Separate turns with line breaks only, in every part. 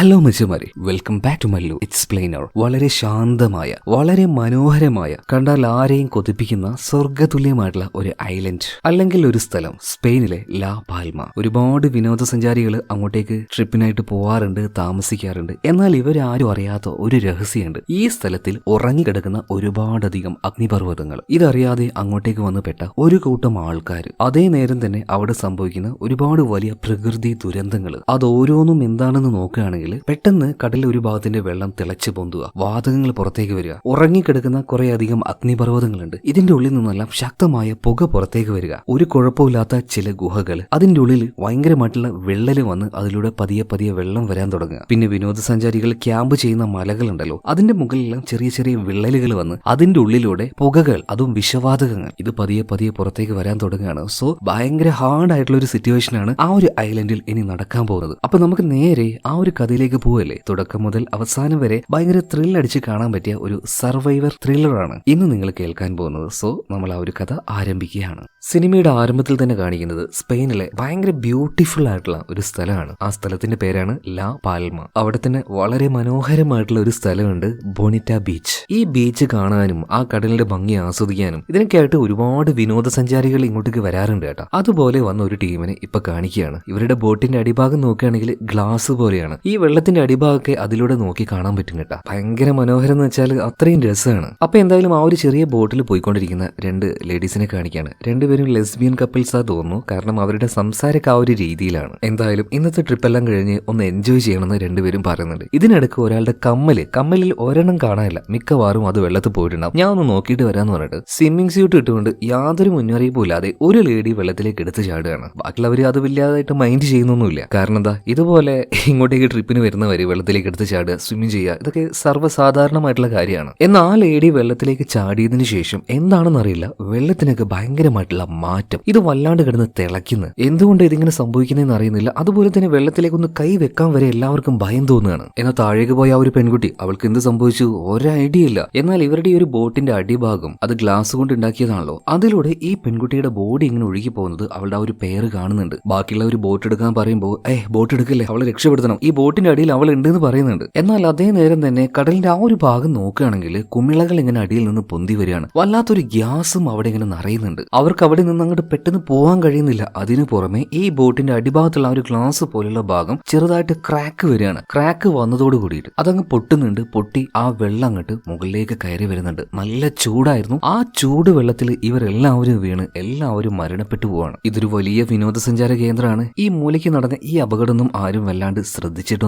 Hello മച്ചുമാരി welcome back to Mallu explainer വളരെ ശാന്തമായ വളരെ മനോഹരമായ കണ്ടാൽ ആരെയും കൊതിപ്പിക്കുന്ന സ്വർഗതുല്യമായിട്ടുള്ള ഒരു ഐലൻഡ് അല്ലെങ്കിൽ ഒരു സ്ഥലം. സ്പെയിനിലെ ലാ പാൽമ ഒരുപാട് വിനോദസഞ്ചാരികൾ അങ്ങോട്ടേക്ക് ട്രിപ്പിനായിട്ട് പോവാറുണ്ട് താമസിക്കാറുണ്ട്. എന്നാൽ ഇവരാരും അറിയാത്ത ഒരു രഹസ്യമുണ്ട്. ഈ സ്ഥലത്തിൽ ഉറങ്ങിക്കിടക്കുന്ന ഒരുപാടധികം അഗ്നിപർവതങ്ങൾ. ഇതറിയാതെ അങ്ങോട്ടേക്ക് വന്നുപെട്ട ഒരു കൂട്ടം ആൾക്കാർ. അതേ നേരം തന്നെ അവിടെ സംഭവിക്കുന്ന ഒരുപാട് വലിയ പ്രകൃതി ദുരന്തങ്ങൾ അത് ഓരോന്നും എന്താണെന്ന് നോക്കുകയാണെങ്കിൽ പെട്ടെന്ന് കടലിൽ ഒരു ഭാഗത്തിന്റെ വെള്ളം തിളച്ചു പൊന്തുക. വാതകങ്ങൾ പുറത്തേക്ക് വരിക. ഉറങ്ങിക്കിടക്കുന്ന കുറെ അധികം അഗ്നിപർവതങ്ങളുണ്ട്. ഇതിന്റെ ഉള്ളിൽ നിന്നെല്ലാം ശക്തമായ പുക പുറത്തേക്ക് വരിക. ഒരു കുഴപ്പമില്ലാത്ത ചില ഗുഹകൾ. അതിന്റെ ഉള്ളിൽ ഭയങ്കരമായിട്ടുള്ള വിള്ളൽ വന്ന് അതിലൂടെ പതിയെ പതിയെ വെള്ളം വരാൻ തുടങ്ങുക. പിന്നെ വിനോദസഞ്ചാരികൾ ക്യാമ്പ് ചെയ്യുന്ന മലകളുണ്ടല്ലോ അതിന്റെ മുകളിലെല്ലാം ചെറിയ ചെറിയ വിള്ളലുകൾ വന്ന് അതിന്റെ ഉള്ളിലൂടെ പുകകൾ അതും വിഷവാതകങ്ങൾ ഇത് പതിയെ പതിയെ പുറത്തേക്ക് വരാൻ തുടങ്ങുകയാണ്. സോ ഭയങ്കര ഹാർഡ് ആയിട്ടുള്ള ഒരു സിറ്റുവേഷനാണ് ആ ഒരു ഐലൻഡിൽ ഇനി നടക്കാൻ പോകുന്നത്. അപ്പൊ നമുക്ക് നേരെ ആ ഒരു കഥയിലേക്ക് പോവല്ലേ? തുടക്കം മുതൽ അവസാനം വരെ ഭയങ്കര ത്രിൽ അടിച്ച് കാണാൻ പറ്റിയ ഒരു സർവൈവർ ത്രില്ലറാണ് ഇന്ന് നിങ്ങൾ കേൾക്കാൻ പോകുന്നത് സോ നമ്മൾ ആ ഒരു കഥ ആരംഭിക്കുകയാണ്. സിനിമയുടെ ആരംഭത്തിൽ തന്നെ കാണിക്കുന്നത് സ്പെയിനിലെ ഭയങ്കര ബ്യൂട്ടിഫുൾ ആയിട്ടുള്ള ഒരു സ്ഥലമാണ്. ആ സ്ഥലത്തിന്റെ പേരാണ് ലാ പാൽമ. അവിടെ തന്നെ വളരെ മനോഹരമായിട്ടുള്ള ഒരു സ്ഥലമുണ്ട് ബോണിറ്റ ബീച്ച്. ഈ ബീച്ച് കാണാനും ആ കടലിന്റെ ഭംഗി ആസ്വദിക്കാനും ഇതിനൊക്കെയായിട്ട് ഒരുപാട് വിനോദസഞ്ചാരികൾ ഇങ്ങോട്ടേക്ക് വരാറുണ്ട് കേട്ടോ. അതുപോലെ വന്ന ഒരു ടീമിനെ ഇപ്പൊ കാണിക്കുകയാണ്. ഇവരുടെ ബോട്ടിന്റെ അടിഭാഗം നോക്കുകയാണെങ്കിൽ ഗ്ലാസ് പോലെയാണ്. ഈ വെള്ളത്തിന്റെ അടിഭാഗമൊക്കെ അതിലൂടെ നോക്കി കാണാൻ പറ്റും കേട്ടോ. ഭയങ്കര മനോഹരം എന്ന് വെച്ചാൽ അത്രയും രസമാണ്. അപ്പൊ എന്തായാലും ആ ഒരു ചെറിയ ബോട്ടിൽ പോയിക്കൊണ്ടിരിക്കുന്ന രണ്ട് ലേഡീസിനെ കാണിക്കാണ്. രണ്ടുപേരും ലെസ്ബിയൻ കപ്പിൾസാ തോന്നുന്നു. കാരണം അവരുടെ സംസാരമൊക്കെ ആ ഒരു രീതിയിലാണ്. എന്തായാലും ഇന്നത്തെ ട്രിപ്പ് എല്ലാം കഴിഞ്ഞ് ഒന്ന് എൻജോയ് ചെയ്യണമെന്ന് രണ്ടുപേരും പറയുന്നുണ്ട്. ഇതിനിടക്ക് ഒരാളുടെ കമ്മൽ കമ്മലിൽ ഒരെണ്ണം കാണാനില്ല. മിക്കവാറും അത് വെള്ളത്തിൽ പോയിട്ടുണ്ടാവും. ഞാൻ ഒന്ന് നോക്കിയിട്ട് വരാന്ന് പറഞ്ഞിട്ട് സ്വിമ്മിംഗ് സ്യൂട്ട് ഇട്ടുകൊണ്ട് യാതൊരു മുന്നറിയിപ്പും ഇല്ലാതെ ഒരു ലേഡി വെള്ളത്തിലേക്ക് എടുത്ത് ചാടുകയാണ്. ബാക്കിയുള്ളവർ അത് വല്ലാതായിട്ട് മൈൻഡ് ചെയ്യുന്നൊന്നുമില്ല. കാരണം എന്താ ഇതുപോലെ ഇങ്ങോട്ടേക്ക് ട്രിപ്പിന് വരുന്നവര് വെള്ളത്തിലേക്ക് എടുത്ത് ചാടുക സ്വിമ്മിംഗ് ചെയ്യുക ഇതൊക്കെ സർവസാധാരണമായിട്ടുള്ള കാര്യമാണ്. എന്നാൽ ആ ലേഡി വെള്ളത്തിലേക്ക് ചാടിയതിനു ശേഷം എന്താണെന്നറിയില്ല വെള്ളത്തിനൊക്കെ ഭയങ്കരമായിട്ടുള്ള മാറ്റം. ഇത് വല്ലാണ്ട് കിടന്ന് തിളയ്ക്കുന്നു. എന്തുകൊണ്ട് ഇതിങ്ങനെ സംഭവിക്കുന്നതെന്ന് അറിയുന്നില്ല. അതുപോലെ തന്നെ വെള്ളത്തിലേക്ക് ഒന്ന് കൈ വെക്കാൻ വരെ എല്ലാവർക്കും ഭയം തോന്നുകയാണ്. എന്നാൽ താഴേക്ക് പോയ ആ ഒരു പെൺകുട്ടി അവൾക്ക് എന്ത് സംഭവിച്ചു? ഒരു ഐഡിയ ഇല്ല. എന്നാൽ ഇവരുടെ ഈ ഒരു ബോട്ടിന്റെ അടിഭാഗം അത് ഗ്ലാസ് കൊണ്ട് ഉണ്ടാക്കിയതാണല്ലോ. അതിലൂടെ ഈ പെൺകുട്ടിയുടെ ബോഡി ഇങ്ങനെ ഒഴുകി പോകുന്നത് അവളുടെ ആ ഒരു പേര് കാണുന്നുണ്ട്. ബാക്കിയുള്ള ഒരു ബോട്ട് എടുക്കാൻ പറയുമ്പോൾ ഏ ബോട്ട് എടുക്കല്ലേ? അവളെ രക്ഷപ്പെടുത്തണം. ഈ ബോട്ടിന്റെ അടിയിൽ അവൾ ഉണ്ടെന്ന് പറയുന്നുണ്ട്. എന്നാൽ അതേ നേരം തന്നെ കടലിന്റെ ആ ഒരു ഭാഗം നോക്കുകയാണെങ്കിൽ കുമിളകൾ ഇങ്ങനെ അടിയിൽ നിന്ന് പൊന്തി വരികയാണ്. വല്ലാത്തൊരു ഗ്യാസും അവിടെ ഇങ്ങനെ നിറയുന്നുണ്ട്. അവർക്ക് അവിടെ നിന്ന് അങ്ങോട്ട് പെട്ടെന്ന് പോകാൻ കഴിയുന്നില്ല. അതിനു പുറമെ ഈ ബോട്ടിന്റെ അടിഭാഗത്തുള്ള ഒരു ഗ്ലാസ് പോലുള്ള ഭാഗം ചെറുതായിട്ട് ക്രാക്ക് വരികയാണ്. ക്രാക്ക് വന്നതോട് കൂടിയിട്ട് അതങ്ങ് പൊട്ടുന്നുണ്ട്. പൊട്ടി ആ വെള്ളം അങ്ങോട്ട് മുകളിലേക്ക് കയറി വരുന്നുണ്ട്. നല്ല ചൂടായിരുന്നു. ആ ചൂട് വെള്ളത്തിൽ ഇവരെല്ലാവരും വീണ് എല്ലാവരും മരണപ്പെട്ടു പോവാണ്. ഇതൊരു വലിയ വിനോദസഞ്ചാര കേന്ദ്രമാണ്. ഈ മൂലയ്ക്ക് നടന്ന ഈ അപകടമൊന്നും ആരും വല്ലാണ്ട്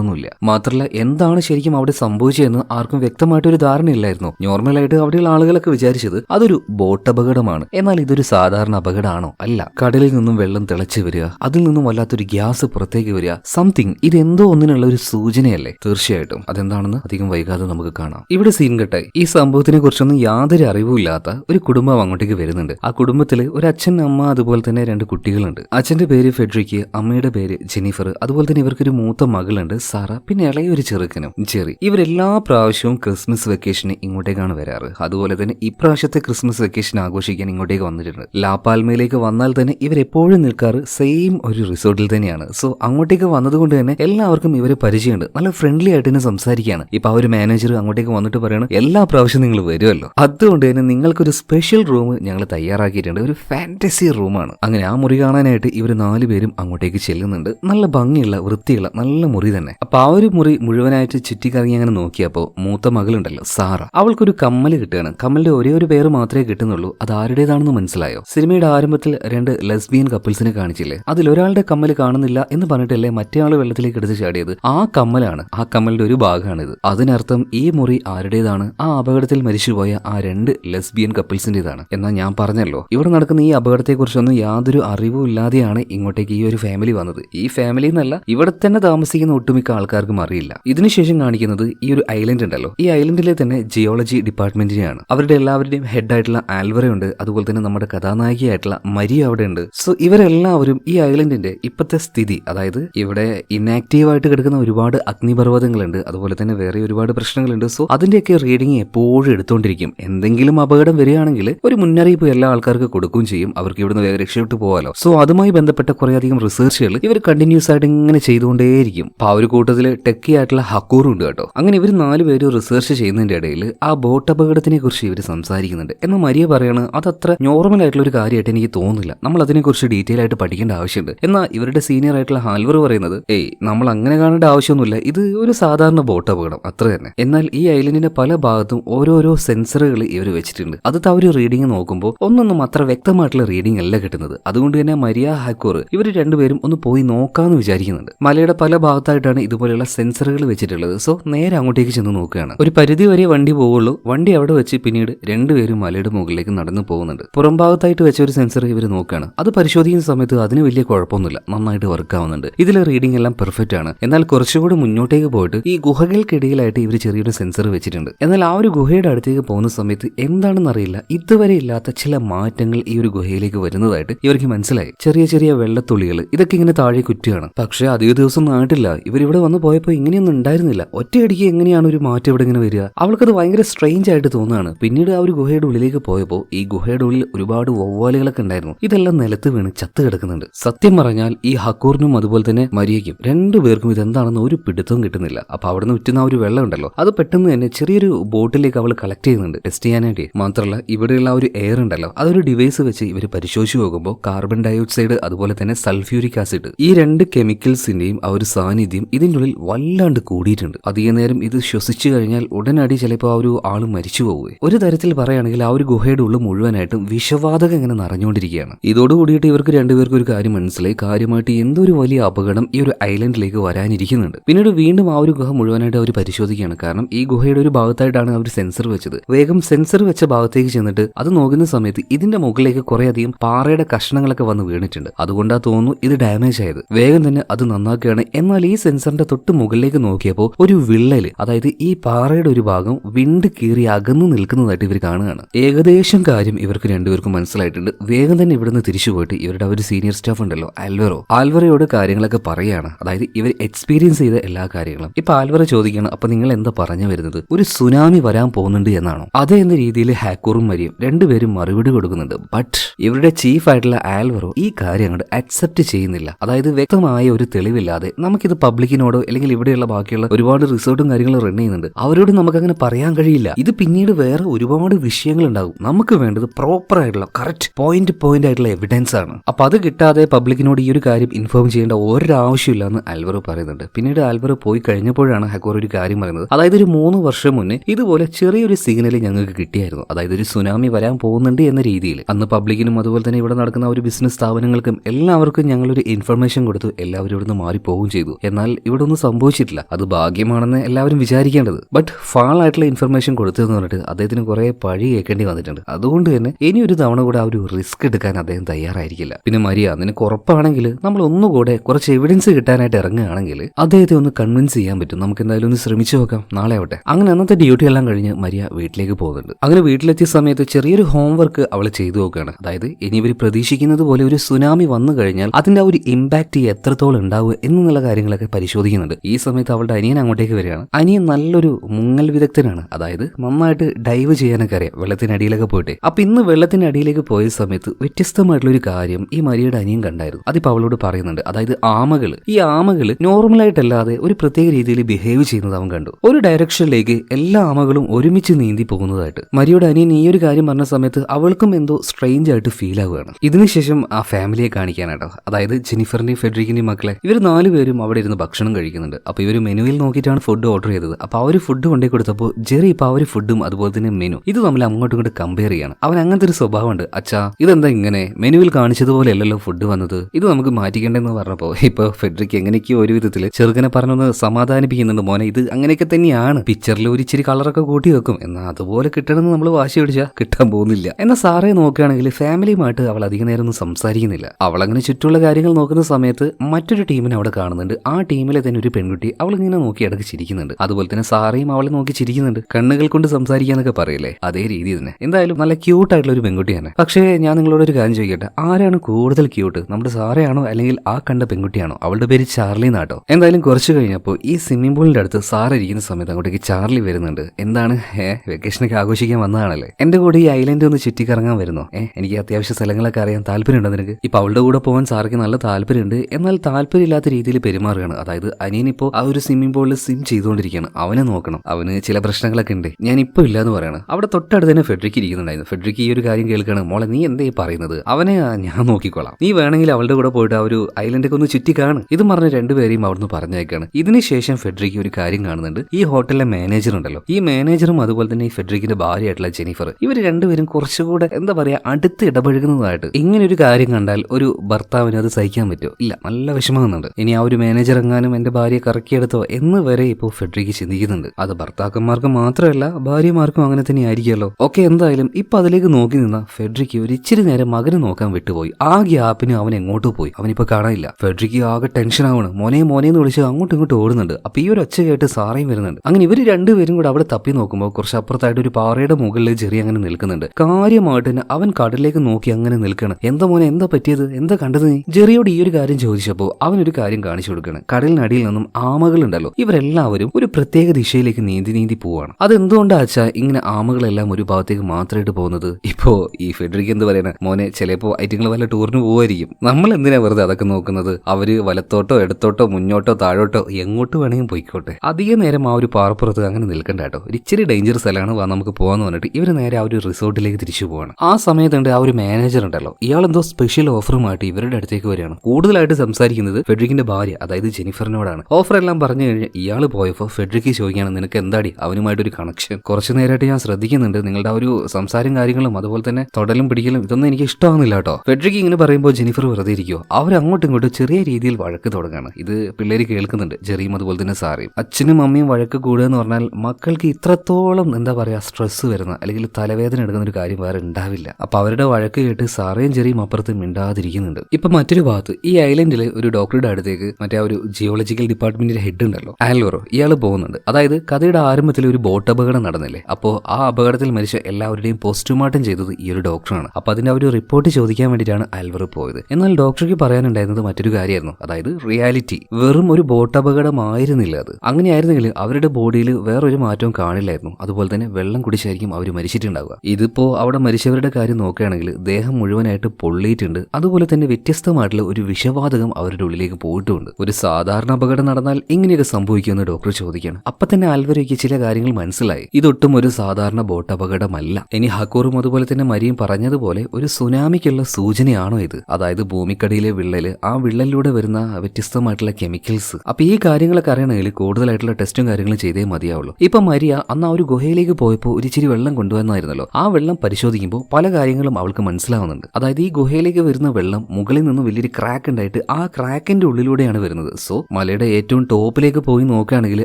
ശ്രദ്ധിച്ചിട്ടൊന്നുമില്ല മാത്രമല്ല എന്താണ് ശരിക്കും അവിടെ സംഭവിച്ചതെന്ന് ആർക്കും വ്യക്തമായിട്ടൊരു ധാരണയില്ലായിരുന്നു. നോർമലായിട്ട് അവിടെയുള്ള ആളുകളൊക്കെ വിചാരിച്ചത് അതൊരു ബോട്ട് അപകടമാണ്. എന്നാൽ ഇതൊരു സാധാരണ അപകടമാണോ? അല്ല. കടലിൽ നിന്നും വെള്ളം തിളച്ചു വരിക അതിൽ നിന്നും വല്ലാത്തൊരു ഗ്യാസ് പുറത്തേക്ക് വരിക സംതിങ് ഇതെന്തോ ഒന്നിനുള്ള ഒരു സൂചനയല്ലേ? തീർച്ചയായിട്ടും. അതെന്താണെന്ന് അധികം വൈകാതെ നമുക്ക് കാണാം. ഇവിടെ സീൻ കെട്ടായി ഈ സംഭവത്തിനെ കുറിച്ചൊന്നും യാതൊരു അറിവുമില്ലാത്ത ഒരു കുടുംബം അങ്ങോട്ടേക്ക് വരുന്നുണ്ട്. ആ കുടുംബത്തിൽ ഒരു അച്ഛൻ അമ്മ അതുപോലെ തന്നെ രണ്ട് കുട്ടികളുണ്ട്. അച്ഛന്റെ പേര് ഫെഡ്രിക്ക് അമ്മയുടെ പേര് ജെനിഫർ അതുപോലെ തന്നെ ഇവർക്കൊരു മൂത്ത മകളുണ്ട് സാറ പിന്നെ ഇളയൊരു ചെറുക്കനും ജെറി. ഇവരെല്ലാ പ്രാവശ്യവും ക്രിസ്മസ് വെക്കേഷന് ഇങ്ങോട്ടേക്കാണ് വരാറ്. അതുപോലെ തന്നെ ഇപ്രാവശ്യത്തെ ക്രിസ്മസ് വെക്കേഷൻ ആഘോഷിക്കാൻ ഇങ്ങോട്ടേക്ക് വന്നിട്ടുണ്ട്. ലാപ്പാൽമയിലേക്ക് വന്നാൽ തന്നെ ഇവരെപ്പോഴും നിൽക്കാറ് സെയിം ഒരു റിസോർട്ടിൽ തന്നെയാണ്. സോ അങ്ങോട്ടേക്ക് വന്നതുകൊണ്ട് തന്നെ എല്ലാവർക്കും ഇവരെ പരിചയമുണ്ട്. നല്ല ഫ്രണ്ട്ലി ആയിട്ട് തന്നെ സംസാരിക്കുകയാണ്. ഇപ്പൊ ആ ഒരു മാനേജർ അങ്ങോട്ടേക്ക് വന്നിട്ട് പറയണം എല്ലാ പ്രാവശ്യം നിങ്ങൾ വരുമല്ലോ. അതുകൊണ്ട് തന്നെ നിങ്ങൾക്കൊരു സ്പെഷ്യൽ റൂം ഞങ്ങൾ തയ്യാറാക്കിയിട്ടുണ്ട്. ഒരു ഫാന്റസി റൂമാണ്. അങ്ങനെ ആ മുറി കാണാനായിട്ട് ഇവർ നാലുപേരും അങ്ങോട്ടേക്ക് ചെല്ലുന്നുണ്ട്. നല്ല ഭംഗിയുള്ള വൃത്തിയുള്ള നല്ല മുറി തന്നെ. അപ്പൊ ആ ഒരു മുറി മുഴുവനായിട്ട് ചുറ്റിക്കറങ്ങി അങ്ങനെ നോക്കിയപ്പോൾ മൂത്ത മകളുണ്ടല്ലോ സാറ. അവൾക്കൊരു കമ്മൽ കിട്ടുകയാണ്. കമ്മലിന്റെ ഒരേ ഒരു പേര് മാത്രമേ കിട്ടുന്നുള്ളൂ. അത് ആരുടേതാണെന്ന് മനസ്സിലായോ? സിനിമയുടെ ആരംഭത്തിൽ രണ്ട് ലെസ്ബിയൻ കപ്പിൾസിനെ കാണിച്ചില്ലേ? അതിൽ ഒരാളുടെ കമ്മൽ കാണുന്നില്ല എന്ന് പറഞ്ഞിട്ടല്ലേ മറ്റേ ആൾ വെള്ളത്തിലേക്ക് എടുത്ത് ചാടിയത്. ആ കമ്മലാണ് ആ കമ്മലിന്റെ ഒരു ഭാഗമാണിത്. അതിനർത്ഥം ഈ മുറി ആരുടേതാണ്? ആ അപകടത്തിൽ മരിച്ചുപോയ ആ രണ്ട് ലെസ്ബിയൻ കപ്പിൾസിന്റേതാണ്. എന്നാൽ ഞാൻ പറഞ്ഞല്ലോ. ഇവിടെ നടക്കുന്ന ഈ അപകടത്തെക്കുറിച്ചൊന്നും യാതൊരു അറിവും ഇല്ലാതെയാണ് ഇങ്ങോട്ടേക്ക് ഈ ഒരു ഫാമിലി വന്നത്. ഈ ഫാമിലി എന്നല്ല ഇവിടെ തന്നെ താമസിക്കുന്ന ഒട്ടുമിക്ക ആൾക്കാർക്കും അറിയില്ല. ഇതിനുശേഷം കാണിക്കുന്നത് ഈ ഒരു ഐലൻഡ് ഉണ്ടല്ലോ. ഈ ഐലൻഡിലെ തന്നെ ജിയോളജി ഡിപ്പാർട്ട്മെന്റിനെയാണ് അവരുടെ എല്ലാവരുടെയും ഹെഡ് ആയിട്ടുള്ള ആൽവറയുണ്ട് അതുപോലെ തന്നെ നമ്മുടെ കഥാനായികയായിട്ടുള്ള മരിയ അവിടെ ഉണ്ട്. സോ ഇവരെല്ലാവരും ഈ ഐലൻഡിന്റെ ഇപ്പോഴത്തെ സ്ഥിതി അതായത് ഇവിടെ ഇനാക്റ്റീവ് ആയിട്ട് കിടക്കുന്ന ഒരുപാട് അഗ്നിപർവതങ്ങളുണ്ട്. അതുപോലെ തന്നെ വേറെ ഒരുപാട് പ്രശ്നങ്ങളുണ്ട്. സോ അതിന്റെയൊക്കെ റീഡിങ് എപ്പോഴും എടുത്തുകൊണ്ടിരിക്കും എന്തെങ്കിലും അപകടം വരികയാണെങ്കിൽ ഒരു മുന്നറിയിപ്പ് എല്ലാ ആൾക്കാർക്ക് കൊടുക്കുകയും ചെയ്യും. അവർക്ക് ഇവിടുന്ന് വേഗം രക്ഷപ്പെട്ടു പോകാലോ. സോ അതുമായി ബന്ധപ്പെട്ട കുറേയധികം റിസർച്ചുകൾ ഇവർ കണ്ടിന്യൂസ് ആയിട്ട് ഇങ്ങനെ ചെയ്തുകൊണ്ടേയിരിക്കും. അപ്പൊ ആ ഒരു കൂട്ടത്തിൽ ടെക്കി ആയിട്ടുള്ള ഹക്കൂറും ഉണ്ട് കേട്ടോ. അങ്ങനെ ഇവർ നാല് പേര് റിസർച്ച് ചെയ്യുന്നതിന്റെ ഇടയിൽ ആ ബോട്ട് അപകടത്തിനെ കുറിച്ച് ഇവർ സംസാരിക്കുന്നുണ്ട്. എന്നാൽ മരിയ പറയാണ് അത് അത്ര നോർമൽ ആയിട്ടുള്ള ഒരു കാര്യമായിട്ട് എനിക്ക് തോന്നുന്നില്ല. നമ്മൾ അതിനെക്കുറിച്ച് ഡീറ്റെയിൽ ആയിട്ട് പഠിക്കേണ്ട ആവശ്യമുണ്ട്. എന്നാൽ ഇവരുടെ സീനിയർ ആയിട്ടുള്ള ഹാൽവർ പറയുന്നത് ഏയ് നമ്മൾ അങ്ങനെ കാണേണ്ട ആവശ്യമൊന്നുമില്ല. ഇത് ഒരു സാധാരണ ബോട്ട് അപകടം. അത്ര തന്നെ. എന്നാൽ ഈ ഐലൻഡിന്റെ പല ഭാഗത്തും ഓരോരോ സെൻസറുകൾ ഇവർ വെച്ചിട്ടുണ്ട്. അത് അവർ റീഡിംഗ് നോക്കുമ്പോൾ ഒന്നൊന്നും അത്ര വ്യക്തമായിട്ടുള്ള റീഡിംഗ് അല്ല കിട്ടുന്നത്. അതുകൊണ്ട് തന്നെ മരിയ ഹാക്കൂർ ഇവർ രണ്ടുപേരും ഒന്ന് പോയി നോക്കാന്ന് വിചാരിക്കുന്നുണ്ട്. മലയുടെ പല ഭാഗത്തായിട്ടാണ് ഇതുപോലെയുള്ള സെൻസറുകൾ വെച്ചിട്ടുള്ളത്. സോ നേരെ അങ്ങോട്ടേക്ക് ചെന്ന് നോക്കുകയാണ്. ഒരു പരിധി വരെ വണ്ടി പോവുള്ളൂ. വണ്ടി അവിടെ വെച്ച് പിന്നീട് രണ്ടുപേരും മലയുടെ മുകളിലേക്ക് നടന്നു പോകുന്നുണ്ട്. പുറംഭാഗത്തായിട്ട് വെച്ച ഒരു സെൻസർ ഇവർ നോക്കുകയാണ്. അത് പരിശോധിക്കുന്ന സമയത്ത് അതിന് വലിയ കുഴപ്പമൊന്നുമില്ല. നന്നായിട്ട് വർക്ക് ആവുന്നുണ്ട്. ഇതിലെ റീഡിംഗ് എല്ലാം പെർഫെക്റ്റ് ആണ്. എന്നാൽ കുറച്ചുകൂടി മുന്നോട്ടേക്ക് പോയിട്ട് ഈ ഗുഹകൾക്കിടയിലായിട്ട് ഇവർ ചെറിയൊരു സെൻസർ വെച്ചിട്ടുണ്ട്. എന്നാൽ ആ ഒരു ഗുഹയുടെ അടുത്തേക്ക് പോകുന്ന സമയത്ത് എന്താണെന്ന് അറിയില്ല. ഇതുവരെ ഇല്ലാത്ത ചില മാറ്റങ്ങൾ ഈ ഒരു ഗുഹയിലേക്ക് വരുന്നതായിട്ട് ഇവർക്ക് മനസ്സിലായി. ചെറിയ ചെറിയ വെള്ളത്തുള്ളികൾ ഇതൊക്കെ ഇങ്ങനെ താഴെ കുറ്റുകയാണ്. പക്ഷേ അധിക ദിവസം നാട്ടില്ല ഇവരിവിടെ വന്ന് പോയപ്പോൾ ഇങ്ങനെയൊന്നും ഉണ്ടായിരുന്നില്ല. ഒറ്റയടിക്ക് എങ്ങനെയാണ് ഒരു മാറ്റം ഇവിടെ ഇങ്ങനെ വരിക? അവൾക്കത് ഭയങ്കര സ്ട്രെയിഞ്ച് ആയിട്ട് തോന്നുകയാണ്. പിന്നീട് ആ ഒരു ഗുഹയുടെ ഉള്ളിലേക്ക് പോയപ്പോൾ ഈ ഗുഹയുടെ ഉള്ളിൽ ഒരുപാട് വവ്വാലുകളൊക്കെ ഉണ്ടായിരുന്നു. ഇതെല്ലാം നിലത്ത് വീണ് ചത്ത് കിടക്കുന്നുണ്ട്. സത്യം പറഞ്ഞാൽ ഈ ഹക്കൂറിനും അതുപോലെ തന്നെ മരിയയ്ക്കും രണ്ടുപേർക്കും ഇതെന്താണെന്ന് ഒരു പിടുത്തവും കിട്ടുന്നില്ല. അപ്പൊ അവിടുന്ന് വിറ്റുന്ന ആ ഒരു വെള്ളം ഉണ്ടല്ലോ അത് പെട്ടെന്ന് തന്നെ ചെറിയൊരു ബോട്ടിലേക്ക് അവൾ കളക്ട് ചെയ്യുന്നുണ്ട്. ടെസ്റ്റ് ചെയ്യാനായിട്ട് മാത്രമല്ല ഇവിടെയുള്ള ആ ഒരു എയർ ഉണ്ടല്ലോ അതൊരു ഡിവൈസ് വെച്ച് ഇവർ പരിശോധിച്ച് പോകുമ്പോൾ കാർബൺ ഡയോക്സൈഡ് അതുപോലെ തന്നെ സൾഫ്യൂരിക് ആസിഡ് ഈ രണ്ട് കെമിക്കൽസിന്റെയും ആ ഒരു സാന്നിധ്യം ഇതിന്റെ ഉള്ളിൽ വല്ലാണ്ട് കൂടിയിട്ടുണ്ട്. അധിക നേരം ഇത് ശ്വസിച്ചു കഴിഞ്ഞാൽ ഉടനടി ചിലപ്പോൾ ആ ഒരു ആൾ മരിച്ചു പോവുകയും ഒരു തരത്തിൽ പറയുകയാണെങ്കിൽ ആ ഒരു ഗുഹയുടെ ഉള്ളിൽ മുഴുവനായിട്ടും വിഷവാതകം ഇങ്ങനെ നിറഞ്ഞുകൊണ്ടിരിക്കുകയാണ്. ഇതോട് കൂടിയിട്ട് ഇവർക്ക് രണ്ടുപേർക്കും ഒരു കാര്യം മനസ്സിലായി. കാര്യമായിട്ട് എന്തൊരു വലിയ അപകടം ഈ ഒരു ഐലൻഡിലേക്ക് വരാനിരിക്കുന്നുണ്ട്. പിന്നീട് വീണ്ടും ആ ഒരു ഗുഹ മുഴുവനായിട്ട് അവർ പരിശോധിക്കുകയാണ്. കാരണം ഈ ഗുഹയുടെ ഒരു ഭാഗത്തായിട്ടാണ് അവർ സെൻസർ വെച്ചത്. വേഗം സെൻസർ വെച്ച ഭാഗത്തേക്ക് ചെന്നിട്ട് അത് നോക്കുന്ന സമയത്ത് ഇതിന്റെ മുകളിലേക്ക് കുറെ അധികം പാറയുടെ കഷ്ണങ്ങളൊക്കെ വന്ന് വീണിട്ടുണ്ട്. അതുകൊണ്ടാ തോന്നുന്നു ഇത് ഡാമേജ് ആയത്. വേഗം തന്നെ അത് നന്നാക്കുകയാണ്. എന്നാൽ ഈ സെൻസറിന്റെ തൊട്ട് മുകളിലേക്ക് നോക്കിയപ്പോൾ ഒരു വിള്ളൽ അതായത് ഈ പാറയുടെ ഒരു ഭാഗം വിണ്ട് കീറി അകന്നു നിൽക്കുന്നതായിട്ട് ഇവർ കാണുകയാണ്. ഏകദേശം കാര്യം ഇവർക്ക് രണ്ടുപേർക്കും മനസ്സിലായിട്ടുണ്ട്. വേഗം തന്നെ ഇവിടുന്ന് തിരിച്ചു പോയിട്ട് ഇവരുടെ ഒരു സീനിയർ സ്റ്റാഫ് ഉണ്ടല്ലോ ആൽവറോ. ആൽവറയോട് കാര്യങ്ങളൊക്കെ പറയുകയാണ് അതായത് ഇവർ എക്സ്പീരിയൻസ് ചെയ്ത എല്ലാ കാര്യങ്ങളും. ഇപ്പൊ ആൽവറ ചോദിക്കുകയാണ് അപ്പൊ നിങ്ങൾ എന്താ പറഞ്ഞു വരുന്നത്? ഒരു സുനാമി വരാൻ പോകുന്നുണ്ട് എന്നാണോ? അതേ എന്ന രീതിയിൽ ഹാക്കൂറും മരിയും രണ്ടുപേരും മറുപടി കൊടുക്കുന്നുണ്ട്. ബട്ട് ഇവരുടെ ചീഫ് ആയിട്ടുള്ള ആൽവറോ ഈ കാര്യം അങ്ങോട്ട് അക്സെപ്റ്റ് ചെയ്യുന്നില്ല. അതായത് വ്യക്തമായ ഒരു തെളിവില്ലാതെ നമുക്കിത് പബ്ലിക്കിനോടോ അല്ലെങ്കിൽ ഇവിടെയുള്ള ബാക്കിയുള്ള ഒരുപാട് റിസോർട്ടും കാര്യങ്ങളും റൺ ചെയ്യുന്നുണ്ട്. അവരോട് നമുക്ക് അങ്ങനെ പറയാൻ കഴിയില്ല. ഇത് പിന്നീട് വേറെ ഒരുപാട് വിഷയങ്ങൾ ഉണ്ടാകും നമുക്ക് വേണ്ടത് പ്രോപ്പർ ആയിട്ടുള്ള കറക്റ്റ് പോയിന്റ് പോയിന്റ് ആയിട്ടുള്ള എവിഡൻസ് ആണ്. അപ്പൊ അത് കിട്ടാതെ പബ്ലിക്കിനോട് ഈ ഒരു കാര്യം ഇൻഫോം ചെയ്യേണ്ട ഒരാവശ്യമില്ല എന്ന് ആൽവറോ പറയുന്നുണ്ട്. പിന്നീട് ആൽവറോ പോയി കഴിഞ്ഞപ്പോഴാണ് ഹക്കോർ ഒരു കാര്യം പറയുന്നത്. അതായത് ഒരു മൂന്ന് വർഷം മുന്നേ ഇതുപോലെ ചെറിയൊരു സിഗ്നൽ ഞങ്ങൾക്ക് കിട്ടിയായിരുന്നു. അതായത് ഒരു സുനാമി വരാൻ പോകുന്നുണ്ട് എന്ന രീതിയിൽ. അന്ന് പബ്ലിക്കിനും അതുപോലെ തന്നെ ഇവിടെ നടക്കുന്ന ഒരു ബിസിനസ് സ്ഥാപനങ്ങൾക്കും എല്ലാവർക്കും ഞങ്ങളൊരു ഇൻഫർമേഷൻ കൊടുത്തു എല്ലാവരും ഇവിടുന്ന് മാറിപ്പോവുകയും ചെയ്തു. എന്നാൽ ഇവിടെ ഒന്നും സംഭവിച്ചിട്ടില്ല. അത് ഭാഗ്യമാണെന്ന് എല്ലാവരും വിചാരിക്കേണ്ടത്. ബട്ട് ഫാൾ ആയിട്ടുള്ള ഇൻഫർമേഷൻ കൊടുത്തതെന്ന് പറഞ്ഞിട്ട് അദ്ദേഹത്തിന് കുറെ പഴി കേൾക്കേണ്ടി വന്നിട്ടുണ്ട്. അതുകൊണ്ട് തന്നെ ഇനി ഒരു തവണ കൂടെ ആ ഒരു റിസ്ക് എടുക്കാൻ അദ്ദേഹം തയ്യാറായിരിക്കില്ല. പിന്നെ മരിയ നിനക്ക് ഉറപ്പാണെങ്കിൽ നമ്മൾ ഒന്നുകൂടെ കുറച്ച് എവിഡൻസ് കിട്ടാനായിട്ട് ഇറങ്ങുകയാണെങ്കിൽ അദ്ദേഹത്തെ ഒന്ന് കൺവിൻസ് ചെയ്യാൻ പറ്റും. നമുക്ക് എന്തായാലും ഒന്ന് ശ്രമിച്ചു നോക്കാം. നാളെ ആവട്ടെ. അങ്ങനെ അന്നത്തെ ഡ്യൂട്ടി എല്ലാം കഴിഞ്ഞ് മരിയ വീട്ടിലേക്ക് പോകുന്നുണ്ട്. അങ്ങനെ വീട്ടിലെത്തിയ സമയത്ത് ചെറിയൊരു ഹോംവർക്ക് അവൾ ചെയ്തു നോക്കുകയാണ്. അതായത് ഇനി ഇവർ പ്രതീക്ഷിക്കുന്നത് പോലെ ഒരു സുനാമി വന്നു കഴിഞ്ഞാൽ അതിന്റെ ആ ഒരു ഇമ്പാക്ട് എത്രത്തോളം ഉണ്ടാവുക എന്നുള്ള കാര്യങ്ങളൊക്കെ പരിശോധിക്കുന്നുണ്ട് ഈ സമയത്ത് അവളുടെ അനിയൻ അങ്ങോട്ടേക്ക് വരികയാണ്. അനിയൻ നല്ലൊരു മുങ്ങൽ വിദഗ്ധനാണ്. അതായത് നന്നായിട്ട് ഡൈവ് ചെയ്യാനൊക്കെ അറിയാം. വെള്ളത്തിനടിയിലൊക്കെ പോയിട്ട്. അപ്പൊ ഇന്ന് വെള്ളത്തിനടിയിലേക്ക് പോയ സമയത്ത് വ്യത്യസ്തമായിട്ടുള്ള ഒരു കാര്യം ഈ മരിയുടെ അനിയൻ കണ്ടായിരുന്നു. അതിപ്പോ അവളോട് പറയുന്നുണ്ട്. അതായത് ആമകൾ ഈ ആമകൾ നോർമലായിട്ടല്ലാതെ ഒരു പ്രത്യേക രീതിയിൽ ബിഹേവ് ചെയ്യുന്നത് അവൻ കണ്ടു. ഒരു ഡയറക്ഷനിലേക്ക് എല്ലാ ആമകളും ഒരുമിച്ച് നീന്തി പോകുന്നതായിട്ട്. മരിയുടെ അനിയൻ ഈ ഒരു കാര്യം പറഞ്ഞ സമയത്ത് അവൾക്കും എന്തോ സ്ട്രെയിഞ്ച് ആയിട്ട് ഫീൽ ആവുകയാണ്. ഇതിനുശേഷം ആ ഫാമിലിയെ കാണിക്കാനാട്ടോ. അതായത് ജെനിഫറിന്റെയും ഫെഡറിക്കിന്റെയും മക്കളെ ഇവർ നാലുപേരും അവിടെ ഇരുന്ന് ഭക്ഷണം കഴിക്കുന്നുണ്ട്. അപ്പോൾ ഇവർ മെനുവിൽ നോക്കിയിട്ടാണ് ഫുഡ് ഓർഡർ ചെയ്തത്. അപ്പൊ അവർ ഫുഡ് കൊണ്ടേ കൊടുത്തപ്പോൾ ജെറി ഇപ്പൊ ആ ഫുഡും അതുപോലെ തന്നെ മെനു ഇത് തമ്മിൽ അങ്ങോട്ടും ഇങ്ങോട്ട് കമ്പയർ ചെയ്യാണ്. അവൻ അങ്ങനത്തെ ഒരു സ്വഭാവമുണ്ട്. അച്ഛാ ഇതെന്താ ഇങ്ങനെ? മെനുവിൽ കാണിച്ചതുപോലെ അല്ലല്ലോ ഫുഡ് വന്നത്. ഇത് നമുക്ക് മാറ്റിക്കേണ്ടെന്ന് പറഞ്ഞപ്പോ ഇപ്പൊ ഫെഡറിക്ക് എങ്ങനെയൊക്കെയോ ഒരു വിധത്തിൽ ചെറുക്കനെ പറഞ്ഞൊന്ന് സമാധാനിപ്പിക്കുന്നുണ്ട് മോനെ. ഇത് അങ്ങനെയൊക്കെ തന്നെയാണ്. പിക്ചറിൽ ഒരു ഇച്ചിരി കളറൊക്കെ കൂട്ടി വെക്കും. എന്നാൽ അതുപോലെ കിട്ടണമെന്ന് നമ്മൾ വാശി പിടിച്ചാൽ കിട്ടാൻ പോകുന്നില്ല. എന്നാൽ സാറേ നോക്കുകയാണെങ്കിൽ ഫാമിലിയുമായിട്ട് അവൾ അധിക നേരം ഒന്നും സംസാരിക്കുന്നില്ല. അവൾ അങ്ങനെ ചുറ്റുള്ള കാര്യങ്ങൾ നോക്കുന്ന സമയത്ത് മറ്റൊരു ടീമിനെ അവിടെ കാണുന്നുണ്ട്. ആ ടീമിലെ തന്നെ ഒരു പെൺകുട്ടി അവൾ ഇങ്ങനെ നോക്കി ഇടയ്ക്ക് ചിരിക്കുന്നുണ്ട്. അതുപോലെ തന്നെ സാറയും അവളെ നോക്കി ചിരിക്കുന്നുണ്ട്. കണ്ണുകൾ കൊണ്ട് സംസാരിക്കാന്നൊക്കെ പറയില്ലേ? അതേ രീതി തന്നെ. എന്തായാലും നല്ല ക്യൂട്ട് ആയിട്ടുള്ള ഒരു പെൺകുട്ടിയാണ്. പക്ഷേ ഞാൻ നിങ്ങളോട് ഒരു കാര്യം ചോദിക്കട്ടെ? ആരാണ് കൂടുതൽ ക്യൂട്ട് നമ്മുടെ സാറയാണോ അല്ലെങ്കിൽ ആ കണ്ട പെൺകുട്ടിയാണോ? അവളുടെ പേര് ചാർലി നാട്ടോ എന്തായാലും കുറച്ച് കഴിഞ്ഞപ്പോൾ ഈ സ്വിമ്മിംഗ് പൂളിന്റെ അടുത്ത് സാർ ഇരിക്കുന്ന സമയത്ത് അങ്ങോട്ടേക്ക് ചാർലി വരുന്നുണ്ട്. എന്താണ്? ഏ വെക്കേഷനൊക്കെ ആഘോഷിക്കാൻ വന്നതാണല്ലേ? എന്റെ കൂടെ ഈ ഐലൻഡ് ഒന്ന് ചുറ്റിക്കറങ്ങാൻ വരുന്നോ? ഏ എനിക്ക് അത്യാവശ്യ സ്ഥലങ്ങളൊക്കെ അറിയാൻ താല്പര്യമുണ്ടോ നിനക്ക്? ഇപ്പൊ അവളുടെ കൂടെ പോകാൻ സാർക്ക് നല്ല താല്പര്യമുണ്ട്. എന്നാൽ താല്പര്യമില്ലാത്ത രീതിയിൽ പെരുമാറുകയാണ്. അതായത് അതായത് അനിയനിപ്പോ ആ ഒരു സ്വിമ്മിംഗ് പൂളിൽ സ്വിം ചെയ്തുകൊണ്ടിരിക്കുകയാണ്. അവനെ നോക്കണം. അവന് ചില പ്രശ്നങ്ങളൊക്കെ ഉണ്ട്. ഞാൻ ഇപ്പൊ ഇല്ലാന്ന് പറയാണ്. അവിടെ തൊട്ടടുത്ത് തന്നെ ഫെഡറിക്ക് ഇരിക്കുന്നുണ്ടായിരുന്നു. ഫെഡറിക്ക് ഈ ഒരു കാര്യം കേൾക്കുകയാണ് മോളെ നീ എന്തേ പറയുന്നത്? അവനെ ഞാൻ നോക്കിക്കോളാം. നീ വേണമെങ്കിൽ അവളുടെ കൂടെ പോയിട്ട് ആ ഒരു ഐലൻഡൊക്കെ ഒന്ന് ചുറ്റി കാണും. ഇത് പറഞ്ഞ് രണ്ടുപേരെയും അവിടുന്ന് പറഞ്ഞേക്കാണ് ഇതിനുശേഷം ഫെഡറിക്ക് ഒരു കാര്യം കാണുന്നുണ്ട്. ഈ ഹോട്ടലിലെ മാനേജർ ഉണ്ടല്ലോ. ഈ മാനേജറും അതുപോലെ തന്നെ ഈ ഫെഡറിക്കിന്റെ ഭാര്യയായിട്ടുള്ള ജെനിഫർ. ഇവർ രണ്ടുപേരും കുറച്ചുകൂടെ എന്താ പറയാ അടുത്ത് ഇടപഴകുന്നതായിട്ട്. ഇങ്ങനെ ഒരു കാര്യം കണ്ടാൽ ഒരു ഭർത്താവിന് അത് സഹിക്കാൻ പറ്റുമോ? ഇല്ല. നല്ല വിഷമം ഇനി ആ ഒരു മാനേജർ എങ്ങാനും എന്റെ ഭാര്യയെ കറക്കിയെടുത്തോ എന്ന് വരെ ഇപ്പോൾ ഫെഡറിക്ക് ചിന്തിക്കുന്നുണ്ട്. അത് ഭർത്താക്കന്മാർക്ക് മാത്രമല്ല ഭാര്യമാർക്കും അങ്ങനെ തന്നെ ആയിരിക്കുമല്ലോ. ഓക്കെ എന്തായാലും ഇപ്പൊ അതിലേക്ക് നോക്കി നിന്ന ഫെഡറിക്ക് ഒരു ഇച്ചിരി നേരം മകനെ നോക്കാൻ വിട്ടുപോയി. ആ ഗ്യാപ്പിന് അവൻ എങ്ങോട്ട് പോയി. അവനിപ്പോ കാണാനില്ല. ഫെഡറിക്ക് ആകെ ടെൻഷൻ ആവണ്. മോനെ മോനെ എന്ന് വിളിച്ച് അങ്ങോട്ടും ഇങ്ങോട്ടും ഓടുന്നുണ്ട്. അപ്പൊ ഈ ഒരു ഒച്ച കേട്ട് സാറയും വരുന്നുണ്ട്. അങ്ങനെ ഇവർ രണ്ടുപേരും കൂടെ അവിടെ തപ്പി നോക്കുമ്പോൾ കുറച്ച് അപ്പുറത്തായിട്ട് ഒരു പാറയുടെ മുകളിൽ ചെറിയ അങ്ങനെ നിൽക്കുന്നുണ്ട്. കാര്യമായിട്ട് തന്നെ അവൻ കടലിലേക്ക് നോക്കി അങ്ങനെ നിൽക്കണം. എന്താ മോനെ എന്താ പറ്റിയത്? എന്താ കണ്ടത് നീ? ജെറിയോട് ഈ ഒരു കാര്യം ചോദിച്ചപ്പോൾ അവനൊരു കാര്യം കാണിച്ചു കൊടുക്കണം. കടലിനടിയിൽ നിന്നും ആമകളുണ്ടല്ലോ. ഇവരെല്ലാവരും ഒരു പ്രത്യേക ദിശയിലേക്ക് നീന്തി നീന്തി പോവാണ്. അതെന്തുകൊണ്ടാ വെച്ചാൽ ഇങ്ങനെ ആമകളെല്ലാം ഒരു ഭാഗത്തേക്ക് മാത്രമായിട്ട് പോകുന്നത്? ഇപ്പോ ഈ ഫെഡറിക്ക് എന്ത് പറയണ? മോനെ ചിലപ്പോ ഐറ്റങ്ങൾ വല്ല ടൂറിന് പോവായിരിക്കും നമ്മൾ എന്തിനാ വെറുതെ അതൊക്കെ നോക്കുന്നത്? അവർ വലത്തോട്ടോ ഇടത്തോട്ടോ മുന്നോട്ടോ താഴോട്ടോ എങ്ങോട്ട് വേണമെങ്കിലും പോയിക്കോട്ടെ. അധിക നേരം ആ ഒരു പാറപ്പുറത്ത് അങ്ങനെ നിൽക്കണ്ട കേട്ടോ. ഇച്ചിരി ഡേഞ്ചർ സ്ഥലമാണ് വാ നമുക്ക് പോകാന്ന് പറഞ്ഞിട്ട് ഇവർ നേരെ ആ ഒരു റിസോർട്ടിലേക്ക് തിരിച്ചു പോവാണ്. ആ സമയത്തുണ്ട് ആ ഒരു മാനേജർ ഉണ്ടല്ലോ. ഇയാൾ എന്തോ സ്പെഷ്യൽ ഓഫറുമായിട്ട് ഇവരുടെ അടുത്തേക്ക് വരികയാണ്. കൂടുതലായിട്ട് സംസാരിക്കുന്നത് ഫെഡറിക്കിന്റെ ഭാര്യ അതായത് ജെനിഫറിനോടാണ് ഓഫർ എല്ലാം പറഞ്ഞു കഴിഞ്ഞ് ഇയാൾ പോയപ്പോൾ ഫെഡറിക്ക് ചോദിക്കുകയാണ് നിനക്ക് എന്താടി? അവനുമായിട്ടൊരു കണക്ഷൻ കുറച്ച് നേരമായിട്ട് ഞാൻ ശ്രദ്ധിക്കുന്നുണ്ട്. നിങ്ങളുടെ ആ ഒരു സംസാരം കാര്യങ്ങളും അതുപോലെ തന്നെ തൊടലും പിടിക്കലും ഇതൊന്നും എനിക്ക് ഇഷ്ടമാകുന്നില്ല കേട്ടോ. ഫെഡറിക്ക് ഇങ്ങനെ പറയുമ്പോൾ ജെനിഫർ വെറുതെ ഇരിക്കുമോ അങ്ങോട്ടും ഇങ്ങോട്ടും ചെറിയ രീതിയിൽ വഴക്ക് തുടങ്ങാണ്. ഇത് പിള്ളേര് കേൾക്കുന്നുണ്ട്. ജെറിയും അതുപോലെ തന്നെ സാറിയും അച്ഛനും അമ്മയും വഴക്ക് കൂടുക എന്ന് പറഞ്ഞാൽ മക്കൾക്ക് ഇത്രത്തോളം എന്താ പറയാ സ്ട്രെസ് വരുന്ന അല്ലെങ്കിൽ തലവേദന എടുക്കുന്ന ഒരു കാര്യം വേറെ ഉണ്ടാവില്ല. അപ്പൊ അവരുടെ വഴക്ക് കേട്ട് സാറേയും ജെറിയും അപ്പുറത്ത് മിണ്ടാതിരിക്കുന്നുണ്ട്. ഇപ്പൊ മറ്റൊരു ഭാഗത്ത് ഈ ഐലൻഡിലെ ഒരു ഡോക്ടറുടെ അടുത്തേക്ക് മറ്റേ ഒരു ജിയോളജിക്കൽ ഡിപ്പാർട്ട്മെന്റിന്റെ ഹെഡ് ഉണ്ടല്ലോ ആൽവറോ ഇയാൾ പോകുന്നുണ്ട്. അതായത് കഥയുടെ ആരംഭത്തിൽ ഒരു ബോട്ട് അപകടം നടന്നില്ലേ? അപ്പോൾ ആ അപകടത്തിൽ മരിച്ച എല്ലാവരുടെയും പോസ്റ്റ്മോർട്ടം ചെയ്തത് ഈ ഒരു ഡോക്ടറാണ് അപ്പൊ അതിന്റെ ഒരു റിപ്പോർട്ട് ചോദിക്കാൻ വേണ്ടിയിട്ടാണ് ആൽവറോ പോയത്. എന്നാൽ ഡോക്ടർക്ക് പറയാനുണ്ടായിരുന്നത് മറ്റൊരു കാര്യമായിരുന്നു. അതായത് റിയാലിറ്റി വെറും ഒരു ബോട്ട് അപകടമായിരുന്നില്ല അത്. അങ്ങനെയായിരുന്നെങ്കിൽ അവരുടെ ബോഡിയിൽ വേറൊരു മാറ്റവും കാണില്ലായിരുന്നു. അതുപോലെ തന്നെ വെള്ളം കുടിച്ചായിരിക്കും അവർ മരിച്ചിട്ടുണ്ടാവുക. ഇതിപ്പോ അവിടെ മരിച്ചവരുടെ കാര്യം നോക്കുകയാണെങ്കിൽ ദേഹം മുഴുവനായിട്ട് പൊള്ളിയിട്ടുണ്ട്. അതുപോലെ തന്നെ വ്യത്യസ്തമായിട്ടുള്ള ഒരു വിഷവാതകം അവരുടെ ഉള്ളിലേക്ക് പോയിട്ടുമുണ്ട് ഒരു സാധാരണ അപകടം നടന്നാൽ ഇങ്ങനെയൊക്കെ സംഭവിക്കുമെന്ന് ഡോക്ടർ ചോദിക്കണം അപ്പൊ തന്നെ ആൽവരയ്ക്ക് ചില കാര്യങ്ങൾ മനസ്സിലായി. ഇതൊട്ടും ഒരു സാധാരണ ബോട്ട് അപകടമല്ല. ഇനി ഹക്കൂറും അതുപോലെ തന്നെ മരിയും പറഞ്ഞതുപോലെ ഒരു സുനാമിക്കുള്ള സൂചനയാണോ ഇത്? അതായത് ഭൂമിക്കടിയിലെ വിള്ളൽ ആ വിള്ളലിലൂടെ വരുന്ന വ്യത്യസ്തമായിട്ടുള്ള കെമിക്കൽസ്. അപ്പൊ ഈ കാര്യങ്ങളൊക്കെ അറിയണമെങ്കിൽ കൂടുതലായിട്ടുള്ള ടെസ്റ്റും കാര്യങ്ങളും ചെയ്തേ മതിയാവുള്ളൂ. ഇപ്പൊ മരിയ അന്ന് ആ ഒരു ഗുഹയിലേക്ക് പോയപ്പോൾ ഒരു ഇച്ചിരി വെള്ളം കൊണ്ടുവന്നായിരുന്നല്ലോ. ആ വെള്ളം പരിശോധിക്കുമ്പോൾ പല കാര്യങ്ങളും അവൾക്ക് മനസ്സിലാവുന്നുണ്ട്. അതായത് ഈ ഗുഹയിലേക്ക് വരുന്ന വെള്ളം മുകളിൽ നിന്ന് വലിയൊരു ക്രാക്ക് ഉണ്ടായിട്ട് ആ ക്രാക്കിന്റെ ഉള്ളിലൂടെയാണ് വരുന്നത്. സോ മലയുടെ ഏറ്റവും ടോപ്പിലേക്ക് പോയി നോക്കുകയാണെങ്കിൽ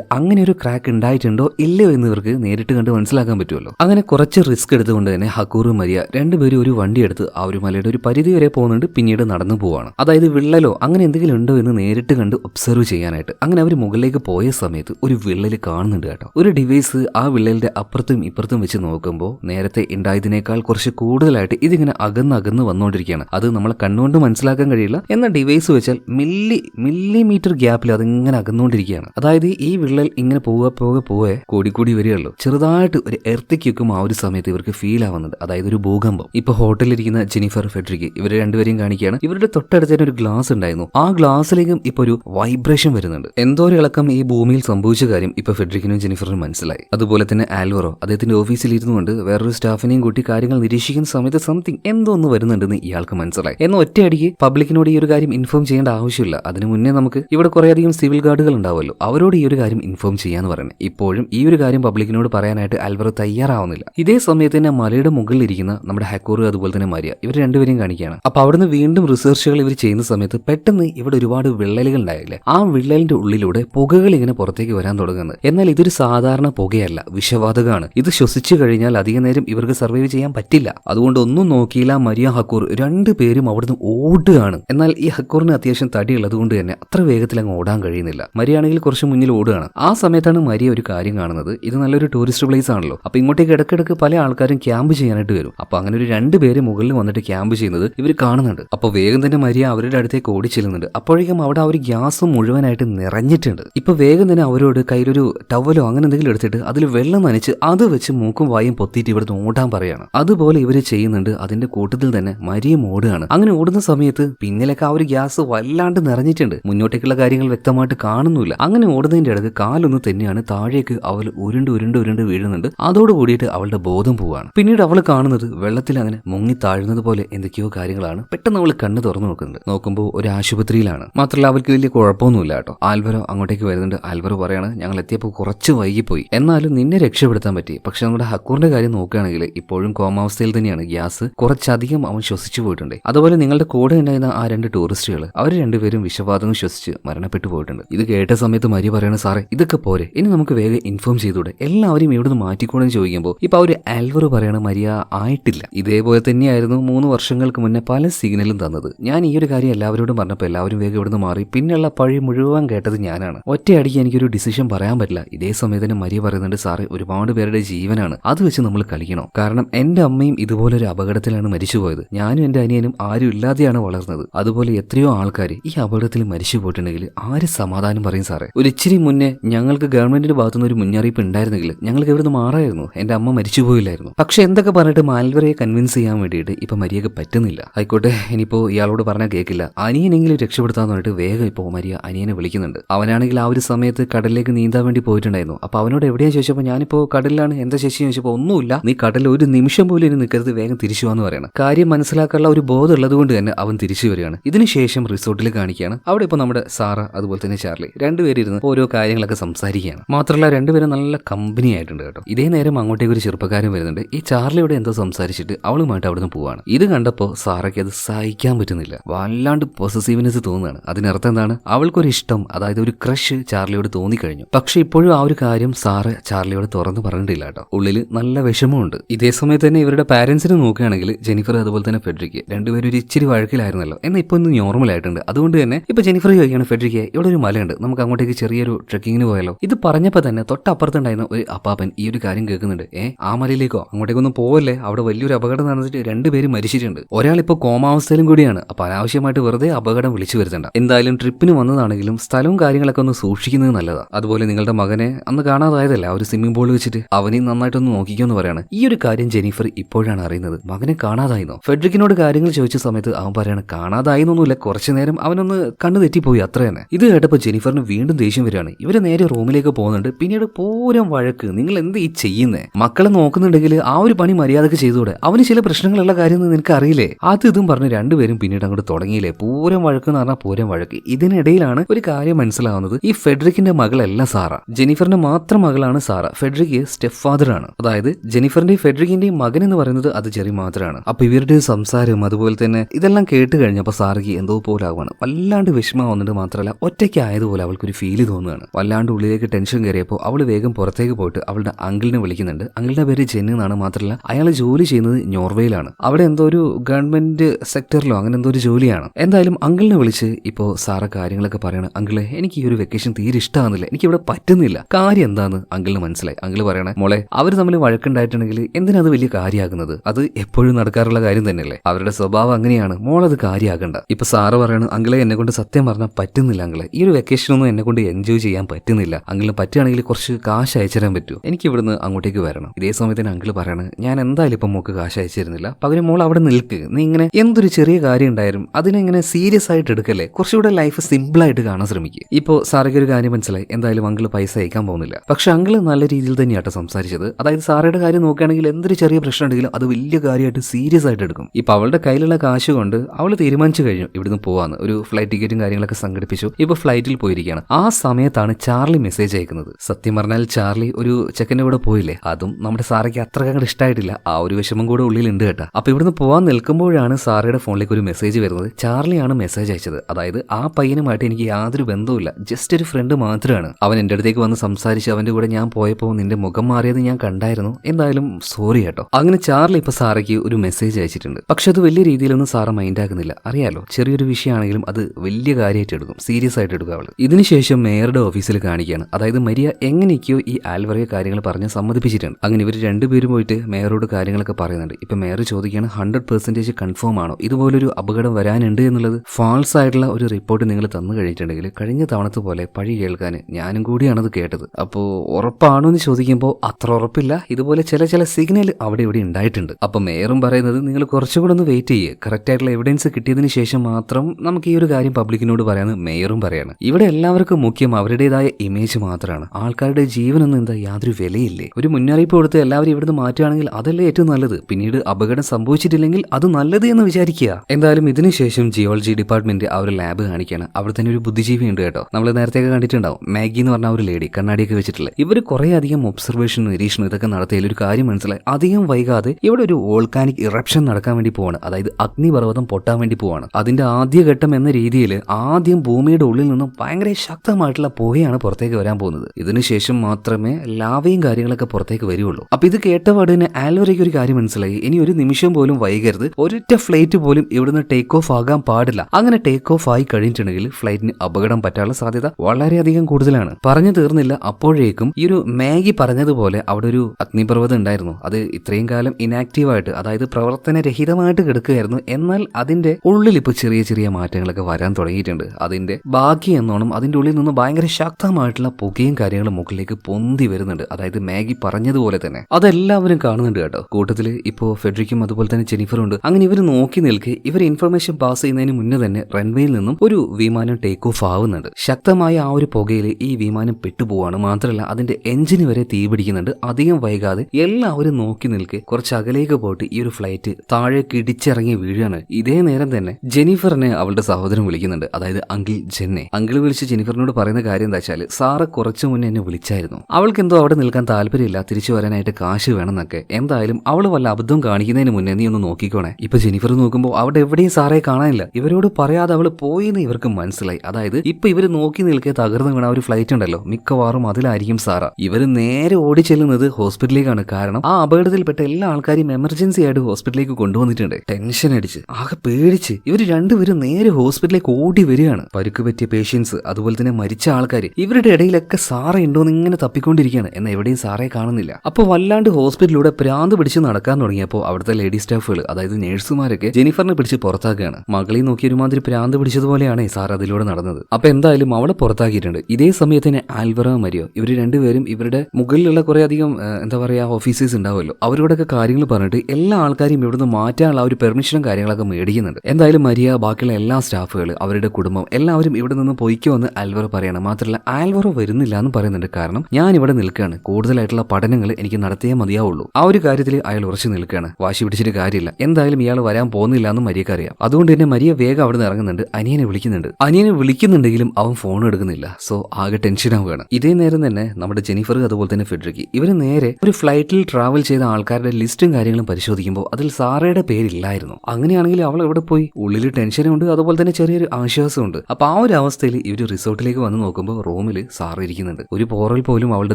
അങ്ങനെ ഒരു ക്രാക്ക് ഉണ്ടായിട്ടുണ്ടോ ഇല്ലയോ എന്ന് ഇവർക്ക് നേരിട്ട് കണ്ട് മനസ്സിലാക്കാൻ പറ്റുമല്ലോ. അങ്ങനെ കുറച്ച് റിസ്ക് എടുത്തുകൊണ്ട് തന്നെ ഹക്കൂറും മരിയ രണ്ടുപേരും ഒരു വണ്ടി എടുത്ത് ആ ഒരു മലയുടെ ഒരു പരിധി വരെ പോകുന്നുണ്ട് പിന്നീട് നടന്നു പോവാണ്. അതായത് വിള്ളലോ അങ്ങനെ എന്തെങ്കിലും ഉണ്ടോ എന്ന് നേരിട്ട് കണ്ട് ഒബ്സർവ് ചെയ്യാനായിട്ട്. അങ്ങനെ അവർ മുകളിലേക്ക് പോയ സമയത്ത് ഒരു വിള്ളൽ കാണുന്നുണ്ട് കേട്ടോ. ഒരു ഡിവൈസ് ആ വിള്ളലിന്റെ അപ്പുറത്തും ഇപ്പുറത്തും വെച്ച് നോക്കുമ്പോൾ നേരത്തെ ഉണ്ടായതിനേക്കാൾ കുറച്ച് കൂടുതലായിട്ട് ഇതിങ്ങനെ അകന്ന് അകന്ന് വന്നുകൊണ്ടിരിക്കുകയാണ്. അത് നമ്മളെ കണ്ണുകൊണ്ട് മനസ്സിലാക്കാൻ കഴിയില്ല. എന്ന ഡിവൈസ് വെച്ചാൽ മില്ലി മില്ലിമീറ്റർ ഗ്യാപ്പിൽ അതിങ്ങനെ അകന്നുകൊണ്ടിരിക്കുകയാണ്. അതായത് ഈ വിള്ളൽ ഇങ്ങനെ പോവുക പോകെ പോവേ കൂടി കൂടി വരികയുള്ളൂ. ചെറുതായിട്ട് ഒരു എർത്തിക്കും ആ ഒരു സമയത്ത് ഇവർക്ക് ഫീൽ ആവുന്നത്. അതായത് ഒരു ഭൂകമ്പം. ഇപ്പൊ ഹോട്ടലിലിരിക്കുന്ന ജെനിഫർ ഫെഡറിക്ക് ഇവർ രണ്ടുപേരെയും കാണിക്കുകയാണ്. ഇവരുടെ തൊട്ടടുത്ത് തന്നെ ഒരു ഗ്ലാസ് ഉണ്ടായിരുന്നു. ആ ഗ്ലാസ്സിലേക്കും ഇപ്പൊ ഒരു വൈബ്രേഷൻ വരുന്നുണ്ട്. എന്തോ ഒരു ഇളക്കം ഈ ഭൂമിയിൽ സംഭവിച്ച കാര്യം ഇപ്പൊ ഫെഡറിക്കിനും ജെനിഫറിനും മനസ്സിലായി. അതുപോലെ തന്നെ ആൽവറോ അദ്ദേഹത്തിന്റെ ഓഫീസിൽ ഇരുന്നുകൊണ്ട് വേറൊരു സ്റ്റാഫിനെയും കൂട്ടി കാര്യങ്ങൾ നിരീക്ഷിക്കുന്ന സമയത്ത് സംതിങ് എന്തോ ഒന്ന് വരുന്നുണ്ടെന്ന് ഇയാൾക്ക് മനസ്സിലായി. എന്നാൽ ഒറ്റയടിക്ക് പബ്ലിക്കിനോട് ഈ ഒരു കാര്യം ഇൻഫോം ചെയ്യേണ്ട ആവശ്യമില്ല. അതിനു മുന്നേ നമുക്ക് ഇവിടെ കുറേയധികം സിവിൽ ഗാർഡുകൾ ഉണ്ടാവുമല്ലോ. അവരോട് ഈ ഒരു കാര്യം ഇൻഫോം ചെയ്യാന്ന് പറയുന്നത് ഇപ്പോഴും ഈ ഒരു കാര്യം പബ്ലിക്കിനോട് പറയാനായിട്ട് ആൽവറോ തയ്യാറാവുന്നില്ല. ഇതേ സമയത്ത് തന്നെ മലയുടെ മുകളിൽ ഇരിക്കുന്ന നമ്മുടെ ഹക്കൂർ അതുപോലെ തന്നെ മരിയ ഇവർ രണ്ടുപേരും കാണിക്കുകയാണ്. അപ്പൊ അവിടുന്ന് വീണ്ടും റിസർച്ചുകൾ ഇവർ ചെയ്യുന്ന സമയത്ത് പെട്ടെന്ന് ഇവിടെ ഒരുപാട് വിള്ളലുകൾ ഉണ്ടായില്ലേ? ആ വിള്ളലിന്റെ ഉള്ളിലൂടെ പുകകൾ ഇങ്ങനെ പുറത്തേക്ക് വരാൻ തുടങ്ങുന്നത് എന്നാൽ ഇതൊരു സാധാരണ പുകയല്ല വിഷവാതകമാണ്. ഇത് ശ്വസിച്ചു കഴിഞ്ഞാൽ അധിക നേരം ഇവർക്ക് സർവൈവ് ചെയ്യാൻ പറ്റില്ല. അതുകൊണ്ട് ഒന്നും നോക്കിയില്ല മരിയ ഹക്കൂർ. രണ്ടുപേരും അവിടുന്ന് ഓടുകയാണ്. എന്നാൽ ഈ ഹക്കൂറിന് അത്യാവശ്യം തടിയുള്ളത് കൊണ്ട് തന്നെ അത്ര വേഗത്തിൽ അങ്ങ് ഓടാൻ കഴിയുന്നില്ല. മരിയാണെങ്കിൽ കുറച്ച് മുന്നിൽ ഓടുകയാണ്. ആ സമയത്താണ് മരിയ ഒരു കാര്യം കാണുന്നത്. ഇത് നല്ലൊരു ടൂറിസ്റ്റ് പ്ലേസ് ആണല്ലോ. അപ്പൊ ഇങ്ങോട്ടേക്ക് ഇടക്കിടക്ക് പല ആൾക്കാരും ക്യാമ്പ് ചെയ്യാനായിട്ട് വരും. അപ്പൊ അങ്ങനെ ഒരു രണ്ട് പേര് മുകളിൽ വന്നിട്ട് ക്യാമ്പ് ചെയ്യുന്നത് ഇവർ കാണുന്നുണ്ട്. അപ്പോൾ വേഗം തന്നെ മരിയ അവരുടെ അടുത്തേക്ക് ഓടി ചെല്ലുന്നുണ്ട്. അപ്പോഴേക്കും അവിടെ ആ ഒരു ഗ്യാസ് മുഴുവനായിട്ട് നിറഞ്ഞിട്ടുണ്ട്. ഇപ്പൊ വേഗം തന്നെ അവരോട് കയ്യിലൊരു ടവലോ അങ്ങനെ എന്തെങ്കിലും എടുത്തിട്ട് അതിൽ വെള്ളം നനച്ച് അത് വെച്ച് മൂക്കും വായും പൊത്തിയിട്ട് ഇവിടുന്ന് ഓടാൻ പറയാണ്. അതുപോലെ ഇവർ ചെയ്യുന്നുണ്ട്. അതിന്റെ കൂട്ടത്തിൽ തന്നെ മരിയും ഓടുകയാണ്. അങ്ങനെ ഓടുന്ന സമയത്ത് പിന്നിലൊക്കെ ആ ഒരു ഗ്യാസ് വല്ലാണ്ട് നിറഞ്ഞിട്ടുണ്ട്. മുന്നോട്ടേക്കുള്ള കാര്യങ്ങൾ വ്യക്തമായിട്ട് കാണുന്നില്ല അങ്ങനെ ഓടുന്നതിന്റെ ഇടയ്ക്ക് കാലൊന്ന് തന്നെയാണ് താഴേക്ക് അവൾ ഉരുണ്ട് ഉരുണ്ട് ഉരുണ്ട് വീഴുന്നുണ്ട്. അതോട് കൂടിയിട്ട് അവളുടെ ബോധം പോവാണ്. പിന്നീട് അവൾ കാണുന്നത് വെള്ളത്തിൽ അങ്ങനെ മുങ്ങി താഴുന്നത് പോലെ എന്തൊക്കെയോ കാര്യങ്ങളാണ് പെട്ടെന്ന് അവൾ കണ്ണു തുറന്നു നോക്കുന്നുണ്ട്. നോക്കുമ്പോൾ ഒരു ആശുപത്രിയിലാണ്. മാത്രമല്ല അവൾക്ക് വലിയ കുഴപ്പമൊന്നുമില്ല കേട്ടോ. ആൽവരോ അങ്ങോട്ടേക്ക് വരുന്നുണ്ട്. ആൽവരോ പറയാണ് ഞങ്ങൾ എത്തിയപ്പോൾ കുറച്ച് വൈകിപ്പോയി. എന്നാലും നിന്നെ രക്ഷപ്പെടുത്താൻ പറ്റി. പക്ഷെ നമ്മുടെ ഹക്കൂറിന്റെ കാര്യം നോക്കുകയാണെങ്കിൽ ഇപ്പോഴും കോമാവസ്ഥയിൽ തന്നെയാണ്. ഗ്യാസ് കുറച്ചധികം അവൻ ശ്വസിച്ചു പോയിട്ടുണ്ട്. അതുപോലെ നിങ്ങളുടെ കൂടെ ഉണ്ടായിരുന്ന ആ രണ്ട് ടൂറിസ്റ്റുകൾ അവർ രണ്ടുപേരും വിഷവാതകം ശ്വസിച്ച് മരണപ്പെട്ടു. പോയിട്ടുണ്ട്. ഇത് കേട്ട സമയത്ത് മരി പറയണ സാറേ ഇതൊക്കെ പോരെ. ഇനി നമുക്ക് വേഗം ഇൻഫോം ചെയ്തൂടെ എല്ലാവരും ഇവിടുന്ന് മാറ്റിക്കൂടെന്ന് ചോദിക്കുമ്പോൾ ഇപ്പൊ ആ ഒരു ആൽവർ പറയണ മരിയ ആയിട്ടില്ല. ഇതേപോലെ തന്നെയായിരുന്നു മൂന്ന് വർഷങ്ങൾക്ക് മുന്നേ പല സിഗ്നലും തന്നത്. ഞാൻ ഈ ഒരു കാര്യം എല്ലാവരോടും പറഞ്ഞപ്പോൾ എല്ലാവരും വേഗം ഇവിടുന്ന് മാറി. പിന്നെയുള്ള പഴി മുഴുവൻ കേട്ടത് ഞാനാണ്. ഒറ്റയടിക്ക് എനിക്കൊരു ഡിസിഷൻ പറയാൻ പറ്റില്ല. ഇതേ സമയത്ത് തന്നെ മരിയ പറയുന്നുണ്ട് സാറേ ഒരുപാട് പേരുടെ ജീവനാണ്. അത് വെച്ച് നമ്മൾ കളിക്കണോ? കാരണം എന്റെ അമ്മയും ഇതുപോലെ ഒരു അപകടത്തിലാണ് മരിച്ചുപോയത് ഞാനും എന്റെ അനിയനും ആരും ഇല്ലാതെയാണ് വളർന്നത്. അതുപോലെ എത്രയോ ആൾക്കാർ ഈ അപകടത്തിൽ മരിച്ചു പോയിട്ടുണ്ടെങ്കിൽ ആര് സമാധാനം പറയും സാറേ? ഒരു ഇച്ചിരി മുന്നേ ഞങ്ങൾക്ക് ഗവൺമെന്റിന്റെ ഭാഗത്തുനിന്ന് ഒരു മുന്നറിയിപ്പ് ഉണ്ടായിരുന്നെങ്കിൽ ഞങ്ങൾക്ക് ഇവിടുന്ന് മാറായിരുന്നു. എന്റെ അമ്മ മരിച്ചു പോയില്ലായിരുന്നു. പക്ഷെ എന്തൊക്കെ പറഞ്ഞിട്ട് മാൽവരയെ കൺവിൻസ് ചെയ്യാൻ വേണ്ടിയിട്ട് ഇപ്പൊ മരിയക്ക് പറ്റുന്നില്ല. ആയിക്കോട്ടെ ഇനിയിപ്പോ ഇയാളോട് പറഞ്ഞാൽ കേൾക്കില്ല അനിയനെങ്കിലും രക്ഷപ്പെടുത്താന്ന് പറഞ്ഞിട്ട് വേഗം ഇപ്പോ മരിയ അനിയനെ വിളിക്കുന്നുണ്ട്. അവനാണെങ്കിൽ ആ ഒരു സമയത്ത് കടലിലേക്ക് നീന്താൻ വേണ്ടി പോയിട്ടുണ്ടായിരുന്നു. അപ്പൊ അവനോട് എവിടെയാ ചോദിച്ചപ്പോൾ ഞാനിപ്പോ കടലിലാണ്. എന്താ ശശി ചോദിച്ചപ്പോൾ ഒന്നുമില്ല. നീ കടലിൽ ഒരു നിമിഷം പോലും ഇനി നിൽക്കരുത് വേഗം തിരിച്ചു വന്ന് പറയണം. കാര്യം മനസ്സിലാക്കാനുള്ള ഒരു ബോധം ഉള്ളത് കൊണ്ട് തന്നെ അവൻ തിരിച്ചു വരികയാണ്. ഇതിനുശേഷം റിസോർട്ടിൽ കാണിക്കുകയാണ്. അവിടെ ഇപ്പോൾ നമ്മുടെ സാറ അതുപോലെ തന്നെ ചാർലി. രണ്ടുപേരും ഇരുന്ന് ഓരോ കാര്യങ്ങളൊക്കെ സംസാരിക്കുകയാണ്. മാത്രമല്ല രണ്ടുപേരും നല്ല കമ്പനി ആയിട്ടുണ്ട് കേട്ടോ. ഇതേ നേരം അങ്ങോട്ടേക്ക് ഒരു ചെറുപ്പക്കാരൻ വരുന്നുണ്ട്. ഈ ചാർലിയോട് എന്തോ സംസാരിച്ചിട്ട് അവളുമായിട്ട് അവിടുന്ന് പോവാണ്. ഇത് കണ്ടപ്പോൾ സാറയ്ക്ക് അത് സഹിക്കാൻ പറ്റുന്നില്ല. വല്ലാണ്ട് പൊസസീവ്നെസ് തോന്നുകയാണ്. അതിനർത്ഥം എന്താണ്? അവൾക്കൊരു ഇഷ്ടം അതായത് ഒരു ക്രഷ് ചാർലിയോട് തോന്നിക്കഴിഞ്ഞു. പക്ഷെ ഇപ്പോഴും ആ ഒരു കാര്യം സാറ് ചാർലിയോട് തുറന്നു പറഞ്ഞിട്ടില്ല കേട്ടോ. ഉള്ളിൽ നല്ല വിഷമമുണ്ട്. ഇതേ സമയത്ത് തന്നെ ഇവരുടെ പാരന്റ്സിനെ നോക്കുകയാണെങ്കിൽ ജെനിഫർ അതുപോലെ തന്നെ ഫെഡറിക്ക് രണ്ടുപേരും ഒരു ഇച്ചിരി വഴക്കിലായിരുന്നല്ലോ. എന്നാൽ ഇപ്പോൾ ഒന്ന് നോർമൽ ആയിട്ടുണ്ട്. അതുകൊണ്ട് തന്നെ ഇപ്പൊ ജെനിഫർ ചോദിക്കുകയാണ് ഫെഡറിക്ക് ഇവിടെ ഒരു മലയുണ്ട്. നമുക്ക് അങ്ങോട്ടേക്ക് ചെറിയൊരു ട്രെക്കിങ്ങിന് പോയാലോ. ഇത് പറഞ്ഞപ്പോൾ തന്നെ തൊട്ടപ്പുറത്തുണ്ടായിരുന്ന ഒരു അപ്പാപ്പൻ ഈ ഒരു കാര്യം കേൾക്കുന്നുണ്ട്. ഏ ആ മലയിലേക്കോ അങ്ങോട്ടേക്കൊന്നും പോവല്ലേ? അവിടെ വലിയൊരു അപകടം നടന്നിട്ട് രണ്ടുപേരും മരിച്ചിട്ടുണ്ട്. ഒരാൾ ഇപ്പോൾ കോമാവസ്ഥയിലും കൂടിയാണ്. അപ്പോൾ അനാവശ്യമായിട്ട് വെറുതെ അപകടം വിളിച്ചു വരുത്തണ്ട. എന്തായാലും ട്രിപ്പിന് വന്നതാണെങ്കിലും സ്ഥലവും കാര്യങ്ങളൊക്കെ ഒന്ന് സൂക്ഷിക്കുന്നത് നല്ലതാണ് അതുപോലെ നിങ്ങളുടെ മകനെ അന്ന് കാണാതായതല്ല? ഒരു സ്വിമ്മിംഗ് പൂൾ വെച്ചിട്ട്. അവനെയും നന്നായിട്ടൊന്ന് നോക്കിക്കോന്ന് പറയാണ്. ഈ ഒരു കാര്യം ജെനിഫർ ഇപ്പോഴാണ് അറിയുന്നത്. മകനെ കാണാതായിരുന്നോ? ഫെഡ്രിക്കിനോട് കാര്യങ്ങൾ ചോദിച്ച സമയത്ത് അവൻ പറയാണ് കാണാതായിരുന്നൊന്നുമില്ല കുറച്ചു നേരം അവനൊന്ന് കണ്ണു തെറ്റിപ്പോയി അത്ര തന്നെ ഇത് കേട്ടപ്പോൾ ജെനിഫറിന് വീണ്ടും ദേഷ്യം വരികയാണ്. ഇവർ നേരെ റൂമിലേക്ക് പോകുന്നുണ്ട്. പിന്നീട് പൂരം വഴക്ക്. നിങ്ങൾ എന്ത് ഈ ചെയ്യുന്നേ? മക്കളെ നോക്കുന്നുണ്ടെങ്കിൽ ആ ഒരു പണി മര്യാദയ്ക്ക് ചെയ്തുകൂടെ? അവന് ചില പ്രശ്നങ്ങളുള്ള കാര്യം നിനക്ക് അറിയില്ലേ അത് ഇതും പറഞ്ഞ് രണ്ടുപേരും പിന്നീട് അങ്ങോട്ട് തുടങ്ങിയില്ലേ? പൂരം വഴക്ക് എന്ന് പറഞ്ഞാൽ പൂരം വഴക്ക്. ഇതിനിടയിലാണ് ഒരു കാര്യം മനസ്സിലാവുന്നത്. ഈ ഫെഡറിക്കിന്റെ മകളല്ല സാറ. ജെനിഫറിന്റെ മാത്രം മകളാണ് സാറ. ഫെഡറിക്ക് സ്റ്റെപ്പ് ഫാദർ ആണ്. അതായത് ജെനിഫറിന്റെയും ഫെഡറിക്കിന്റെയും മകൻ എന്ന് പറയുന്നത് അത് ജെറി മാത്രമാണ് അപ്പൊ ഇവരുടെ സംസാരം അതുപോലെ തന്നെ ഇതെല്ലാം കേട്ട് കഴിഞ്ഞപ്പോൾ സാറിക്ക് എന്തോ പോലെ ആവുകയാണ് വല്ലാണ്ട് വിഷമം വന്നിട്ട് മാത്രമല്ല ഒറ്റയ്ക്ക് ആയതുപോലെ അവൾക്കൊരു ഫീൽ തോന്നുകയാണ്. വല്ലാണ്ട് ഉള്ളിലേക്ക് ടെൻഷൻ കയറിയപ്പോൾ അവൾ വേഗം പുറത്തേക്ക് പോയിട്ട് അവളുടെ അങ്കിളിനെ വിളിക്കുന്നുണ്ട്. അങ്കിളിന്റെ പേര് ജെന്നു എന്നാണ് മാത്രമല്ല അയാൾ ജോലി ചെയ്യുന്നത് നോർവേയിലാണ്. അവിടെ എന്തോ ഒരു ഗവൺമെന്റ് സെക്ടറിലോ അങ്ങനെ എന്തോ ഒരു ജോലിയാണ്. എന്തായാലും അങ്കിളിനെ വിളിച്ച് ഇപ്പോൾ സാറ കാര്യങ്ങളൊക്കെ പറയണം അങ്കിളെ എനിക്ക് ഈ ഒരു വെക്കേഷൻ തീരെ ഇഷ്ടമാകുന്നില്ല എനിക്ക് ഇവിടെ പറ്റുന്നില്ല. കാര്യം എന്താന്ന് അങ്കിളിന് മനസ്സിലായി. അങ്കിൾ പറയണേ മോളെ അവർ തമ്മിൽ വഴക്കുണ്ടായിട്ടുണ്ടെങ്കിൽ എന്തിനാ അത് വലിയ കാര്യമാകുന്നത്? അത് എപ്പോഴും നടക്കാറുള്ള കാര്യം തന്നെയല്ലേ? അവരുടെ സ്വഭാവം അങ്ങനെയാണ്. മോളത് കാര്യമാകണ്ട. ഇപ്പൊ സാറ് പറയണ അങ്കിളെ എന്നെ കൊണ്ട് സത്യം പറഞ്ഞാൽ പറ്റുന്നില്ല. അങ്കിളെ ഈ ഒരു വെക്കേഷൻ ഒന്നും എന്നെ കൊണ്ട് എൻജോയ് ചെയ്യാൻ പറ്റുന്നില്ല. അങ്കിളിന് പറ്റുകയാണെങ്കിൽ കുറച്ച് കാശ് അയച്ചു തരാൻ പറ്റുമോ എനിക്ക് ഇവിടുന്ന് അങ്ങോട്ടേക്ക് വരണം. ഇതേ സമയത്തിന് അങ്കിൾ പറയണ ഞാൻ എന്തായാലും ഇപ്പം മോക്ക് കാശ് അയച്ചു തരുന്നില്ല. പകരം മോൾ അവിടെ നിൽക്ക്. നീ ഇങ്ങനെ എന്തൊരു ചെറിയ കാര്യം ഉണ്ടായാലും അതിനെങ്ങനെ സീരിയസ് ആയിട്ട് എടുക്കല്ലേ? കുറച്ചുകൂടെ ലൈഫ് സിമ്പിൾ ആയിട്ട് കാണാൻ ശ്രമിക്കുക ഇപ്പോൾ സാറയ്ക്ക് ഒരു കാര്യം മനസ്സിലായി. എന്തായാലും അങ്കിൾ പൈസ അയക്കാൻ പോകുന്നില്ല. പക്ഷെ അങ്കിൾ നല്ല രീതിയിൽ തന്നെയാട്ടോ സംസാരിച്ചത്. അതായത് സാറയുടെ കാര്യം നോക്കുകയാണെങ്കിൽ എന്തൊരു ചെറിയ പ്രശ്നം ഉണ്ടെങ്കിലും അത് വലിയ കാര്യമായിട്ട് സീരിയസ് ആയിട്ട് എടുക്കും. ഇപ്പൊ അവളുടെ കയ്യിലുള്ള കാശ് കൊണ്ട് അവൾ തീരുമാനിച്ചു കഴിഞ്ഞു ഇവിടുന്ന് പോവാന്ന്. ഒരു ഫ്ലൈറ്റ് ടിക്കറ്റും കാര്യങ്ങളൊക്കെ സംഘടിപ്പിച്ചു. ഇപ്പൊ ഫ്ലൈറ്റിൽ പോയിരിക്കുകയാണ് ആ സമയത്താണ് ചാർലി മെസ്സേജ് അയക്കുന്നത്. സത്യം പറഞ്ഞാൽ ചാർലി ഒരു ചെക്കന്റെ കൂടെ പോയില്ലേ? അതും നമ്മുടെ സാറയ്ക്ക് അത്ര അങ്ങോട്ട് ഇഷ്ടമായിട്ടില്ല ആ ഒരു വിഷമം കൂടെ ഉള്ളിലുണ്ട് കേട്ടോ. അപ്പൊ ഇവിടുന്ന് പോവാൻ നിൽക്കുമ്പോഴാണ് സാറയുടെ ഫോണിലേക്ക് ഒരു മെസ്സേജ് വരുന്നത്. ചാർലിയാണ് മെസ്സേജ് അയച്ചത്. അതായത് ആ പയ്യനുമായിട്ട് എനിക്ക് യാതൊരു ബന്ധവുമില്ല. ജസ്റ്റ് ഒരു ഫ്രണ്ട് മാത്രമാണ് അവൻ എന്റെ അടുത്തേക്ക് വന്ന് സംസാരിച്ച് അവന്റെ കൂടെ ഞാൻ പോയപ്പോൾ നിന്റെ മുഖം മാറിയത് ഞാൻ കണ്ടായിരുന്നു. എന്തായാലും സോറി കേട്ടോ. അങ്ങനെ ചാർലി ഇപ്പൊ സാറയ്ക്ക് ഒരു മെസ്സേജ് അയച്ചിട്ടുണ്ട്. പക്ഷെ അത് വലിയ രീതിയിലൊന്നും സാറ മൈൻഡ് ആക്കുന്നില്ല. അറിയാലോ ചെറിയൊരു വിഷയമാണെങ്കിലും അത് വലിയ കാര്യമായിട്ട് എടുക്കും. സീരിയസ് ആയിട്ട് എടുക്കുക അവൾ. ഇതിനുശേഷം മേയറുടെ ഓഫീസിൽ കാണിക്കുകയാണ്. അതായത് മരിയ എങ്ങനെയൊക്കെയോ ഈ ആൽവറയെ കാര്യങ്ങൾ പറഞ്ഞ് സമ്മതിപ്പിച്ചിട്ടുണ്ട്. അങ്ങനെ ഇവർ രണ്ടുപേരും പോയിട്ട് മേയറോട് കാര്യങ്ങളൊക്കെ പറയുന്നുണ്ട്. ഇപ്പൊ മേയർ ചോദിക്കുകയാണ് ഹൺഡ്രഡ് പെർസെന്റേജ് കൺഫേം ആണോ? ഇതുപോലൊരു അപകടം വരാനുണ്ട് എന്നുള്ളത്? ഫാൾസ് ആയിട്ടുള്ള ഒരു റിപ്പോർട്ട് നിങ്ങൾ തന്നു കഴിഞ്ഞിട്ടുണ്ടെങ്കിൽ കഴിഞ്ഞ തവണത്തെ പോലെ പഴി കേൾക്കാൻ ഞാനും കൂടിയാണ് അത് കേട്ടത്. അപ്പോൾ ഉറപ്പാണോ എന്ന് ചോദിക്കുമ്പോൾ അത്ര ഉറപ്പില്ല. ഇതുപോലെ ചില ചില സിഗ്നൽ അവിടെ ഇവിടെ ഉണ്ടായിട്ടുണ്ട്. അപ്പൊ മേയറും പറയുന്നത് നിങ്ങൾ കുറച്ചുകൂടെ ഒന്ന് വെയിറ്റ് ചെയ്യുക കറക്റ്റ് ആയിട്ടുള്ള എവിഡൻസ് കിട്ടിയതിന് ശേഷം മാത്രം നമുക്ക് ഈ ഒരു കാര്യം പബ്ലിക്കിനോട് പറയാമെന്ന് മേയറും ജെനിഫറും പറയാണ്. ഇവിടെ എല്ലാവർക്കും മുഖ്യം അവരുടേതായ ഇമേജ് മാത്രമാണ് ആൾക്കാരുടെ ജീവനൊന്നും എന്താ യാതൊരു വിലയില്ലേ? ഒരു മുന്നറിയിപ്പ് കൊടുത്ത് എല്ലാവരും ഇവിടുന്ന് മാറ്റുകയാണെങ്കിൽ അതല്ലേ ഏറ്റവും നല്ലത്? പിന്നീട് അപകടം സംഭവിച്ചിട്ടില്ലെങ്കിൽ അത് നല്ലത് എന്ന് വിചാരിക്കുക. എന്തായാലും ഇതിനുശേഷം ജിയോളജി ഡിപ്പാർട്ട്മെന്റ് ആ ഒരു ലാബ് കാണിക്കുകയാണ് അവിടെ തന്നെ ഒരു ബുദ്ധിജീവി ഉണ്ട് കേട്ടോ. നമ്മൾ നേരത്തെ കണ്ടിട്ടുണ്ടാവും. മാഗി എന്ന് പറഞ്ഞ ഒരു ലേഡി കണ്ണാടിയൊക്കെ വെച്ചിട്ടുള്ള. ഇവർ കുറെ അധികം ഒബ്സർവേഷൻ നിരീക്ഷണം ഇതൊക്കെ നടത്തിയതിൽ ഒരു കാര്യം മനസ്സിലായി. അധികം വൈകാതെ ഇവിടെ ഒരു വോൾക്കാനിക് ഇറപ്ഷൻ നടക്കാൻ വേണ്ടി പോവാണ്. അതായത് അഗ്നിപർവതം പൊട്ടാൻ വേണ്ടി പോവാണ്. അതിന്റെ ആദ്യ ഘട്ടം എന്ന രീതിയിൽ ആദ്യം ഭൂമിയുടെ ഉള്ളിൽ നിന്നും ഭയങ്കര ശക്തമായിട്ടുള്ള പുകയാണ് പുറത്തേക്ക് വരാൻ പോകുന്നത്. ഇതിനുശേഷം മാത്രമേ ലാവയും കാര്യങ്ങളൊക്കെ പുറത്തേക്ക് വരുള്ളൂ. അപ്പൊ ഇത് കേട്ടപാട് തന്നെ ആൽവറയ്ക്ക് ഒരു കാര്യം മനസ്സിലായി. ഇനി ഒരു നിമിഷം പോലും വൈകരുത്. ഒരൊറ്റ ഫ്ലൈറ്റ് പോലും ഇവിടുന്ന് ടേക്ക് ഓഫ് ആകാൻ പാടില്ല. അങ്ങനെ ടേക്ക് ഓഫ് ആയി കഴിഞ്ഞിട്ടുണ്ടെങ്കിൽ ഫ്ലൈറ്റിന് അപകടം പറ്റാനുള്ള സാധ്യത വളരെയധികം കൂടുതലാണ്. പറഞ്ഞു തീർന്നില്ല. അപ്പോഴേക്കും ഈ ഒരു മാഗി പറഞ്ഞതുപോലെ അവിടെ ഒരു അഗ്നിപർവതം ഉണ്ടായിരുന്നു. അത് ഇത്രയും കാലം ഇനാക്റ്റീവായിട്ട് അതായത് പ്രവർത്തനരഹിതമായിട്ട് കിടക്കുകയായിരുന്നു. എന്നാൽ അതിന്റെ ഉള്ളിൽ ഇപ്പോൾ ചെറിയ ചെറിയ മാറ്റങ്ങളൊക്കെ വരാൻ തുടങ്ങിയിട്ടുണ്ട്. അതിന്റെ ബാക്കി എന്നോണം അതിന്റെ ഉള്ളിൽ നിന്ന് ഭയങ്കര ശക്തമായിട്ടുള്ള പുകയും കാര്യങ്ങളും മുകളിലേക്ക് പൊന്തി വരുന്നുണ്ട്. അതായത് മാഗി പറഞ്ഞതുപോലെ തന്നെ. അതെല്ലാവരും കാണുന്നുണ്ട് കേട്ടോ. കൂട്ടത്തിൽ ഇപ്പോ ഫെഡറിക്കും അതുപോലെ തന്നെ ജെനിഫറും ഉണ്ട്. അങ്ങനെ ഇവർ നോക്കി നിൽക്കെ ഇവർ ഇൻഫർമേഷൻ പാസ് ചെയ്യുന്നതിന് മുന്നേ തന്നെ റൺവേയിൽ നിന്നും ഒരു വിമാനം ടേക്ക് ഓഫ് ആവുന്നുണ്ട്. ശക്തമായ ആ ഒരു പുകയിൽ ഈ വിമാനം പെട്ടുപോവാണ്. മാത്രമല്ല അതിന്റെ എഞ്ചിന് വരെ തീ പിടിക്കുന്നുണ്ട്. അധികം വൈകാതെ എല്ലാവരും നോക്കി നിൽക്കെ കുറച്ച് അകലേക്ക് പോയിട്ട് ഈ ഒരു ഫ്ലൈറ്റ് താഴേക്ക് ഇടിച്ചിറങ്ങി വീഴുകയാണ്. ഇതേ നേരം തന്നെ ജെനിഫറിനെ അവളുടെ സഹോദരൻ വിളിക്കുന്നുണ്ട്. അതായത് അങ്കിൾ ജെന്നെ അങ്കിൾ വിളിച്ച് ജെനിഫറിനോട് പറയുന്ന കാര്യം എന്താ വെച്ചാൽ സാറ് കുറച്ചു മുന്നേ എന്നെ വിളിച്ചായിരുന്നു. അവൾക്ക് എന്തോ അവിടെ നിൽക്കാൻ താല്പര്യമില്ല തിരിച്ചു വരാനായിട്ട് കാശ് വേണമെന്നൊക്കെ. എന്തായാലും അവൾ വല്ല അബദ്ധം കാണിക്കുന്നതിന് മുന്നേ നീ ഒന്ന് നോക്കിക്കോണേ. ഇപ്പൊ ജെനിഫർ നോക്കുമ്പോൾ അവിടെ എവിടെയും സാറെ കാണാനില്ല. ഇവരോട് പറയാതെ അവൾ പോയിന്ന് ഇവർക്ക് മനസ്സിലായി. അതായത് ഇപ്പൊ ഇവർ നോക്കി നിൽക്കേ തകർന്നു വീണ ഒരു ഫ്ലൈറ്റ് ഉണ്ടല്ലോ. മിക്കവാറും അതിലായിരിക്കും സാറ. ഇവർ നേരെ ഓടി ചെല്ലുന്നത് ഹോസ്പിറ്റലിലേക്കാണ്. കാരണം ആ അപകടത്തിൽപ്പെട്ട എല്ലാ ആൾക്കാരും എമർജൻസി ആയിട്ട് ഹോസ്പിറ്റലിലേക്ക് കൊണ്ടുവന്നിട്ടുണ്ട്. ടെൻഷൻ അടിച്ച് ആകെ പേടിച്ച്. ഇവർ രണ്ടുപേരും നേരെ ഹോസ്പിറ്റലിലേക്ക് ഓടി വരികയാണ്. പരുക്ക് പറ്റിയ പേഷ്യൻസ് അതുപോലെ തന്നെ മരിച്ച ആൾക്കാർ ഇവരുടെ ഇടയിലൊക്കെ സാറേ ഉണ്ടോന്ന് ഇങ്ങനെ തപ്പിക്കൊണ്ടിരിക്കുകയാണ്. എന്നാൽ എവിടെയും സാറേ കാണുന്നില്ല. അപ്പോൾ വല്ലാണ്ട് ഹോസ്പിറ്റലിലൂടെ പ്രാന്ത് പിടിച്ച് നടക്കാൻ തുടങ്ങിയപ്പോൾ അവിടുത്തെ ലേഡി സ്റ്റാഫുകൾ അതായത് നേഴ്സുമാരൊക്കെ ജെനിഫറിനെ പിടിച്ച് പുറത്താക്കുകയാണ്. മകളെ നോക്കി ഒരുമാതിരി പ്രാന്ത് പിടിച്ചതുപോലെയാണ് സാർ അതിലൂടെ നടന്നത്. അപ്പൊ എന്തായാലും അവളെ പുറത്താക്കിയിട്ടുണ്ട്. ഇതേ സമയത്തിന് ആൽവറ മരിയോ ഇവർ രണ്ടുപേരും ഇവരുടെ മുകളിലുള്ള കുറെ അധികം എന്താ പറയാ ഓഫീസേഴ്സ് ഉണ്ടാവുമല്ലോ. അവരോടൊക്കെ കാര്യങ്ങൾ പറഞ്ഞിട്ട് എല്ലാ ആൾക്കാരും ഇവിടുന്ന് മാറ്റാനുള്ള ഒരു പെർമിഷനും കാര്യങ്ങളൊക്കെ മേടിക്കുന്നുണ്ട്. എന്തായാലും മരിയ ബാക്കിയുള്ള എല്ലാ സ്റ്റാഫുകൾ അവരുടെ കുടുംബം എല്ലാവരും ഇവിടെ നിന്ന് പൊയ്ക്കോ എന്ന് ആൽവറ പറയണം. മാത്രമല്ല ആൽവറോ വരുന്നില്ല എന്ന് പറയുന്നുണ്ട്. കാരണം ഞാൻ ഇവിടെ നിൽക്കുകയാണ്. കൂടുതലായിട്ടുള്ള പഠനങ്ങൾ എനിക്ക് നടത്തിയേ മതിയാവുള്ളൂ. ആ ഒരു കാര്യത്തിൽ അയാൾ ഉറച്ചു നിൽക്കുകയാണ്. വാശി പിടിച്ചിട്ട് കാര്യമില്ല. എന്തായാലും ഇയാൾ വരാൻ പോകുന്നില്ല എന്ന് മരിയക്ക് അറിയാം. അതുകൊണ്ട് തന്നെ മരിയ വേഗം അവിടെ നിന്ന് ഇറങ്ങുന്നുണ്ട്. അനിയനെ വിളിക്കുന്നുണ്ട്. അനിയനെ വിളിക്കുന്നുണ്ടെങ്കിലും അവൻ ഫോൺ എടുക്കുന്നില്ല. സോ ആകെ ടെൻഷൻ ആവുകയാണ്. ഇതേ നേരം തന്നെ നമ്മുടെ ജെനിഫർ അതുപോലെ തന്നെ ഫെഡറിക്ക് ഇവർ നേരെ ഒരു ഫ്ലൈറ്റിൽ ട്രാവൽ ചെയ്ത ആൾക്കാരുടെ ലിസ്റ്റും കാര്യങ്ങളും പരിശോധിക്കുമ്പോൾ അതിൽ സാറയുടെ പേരില്ലായിരുന്നു. അങ്ങനെയാണെങ്കിൽ അവൾ എവിടെ പോയി? ഉള്ളിൽ ടെൻഷനുണ്ട് അതുപോലെ തന്നെ ചെറിയൊരു ആശ്വാസമുണ്ട്. അപ്പൊ ആ ഒരു അവസ്ഥയിൽ ഇവർ റിസോർട്ടിലേക്ക് വന്ന് നോക്കുമ്പോൾ റൂമിൽ സാർ ഇരിക്കുന്നുണ്ട്. ഒരു പോറൽ പോലും അവളുടെ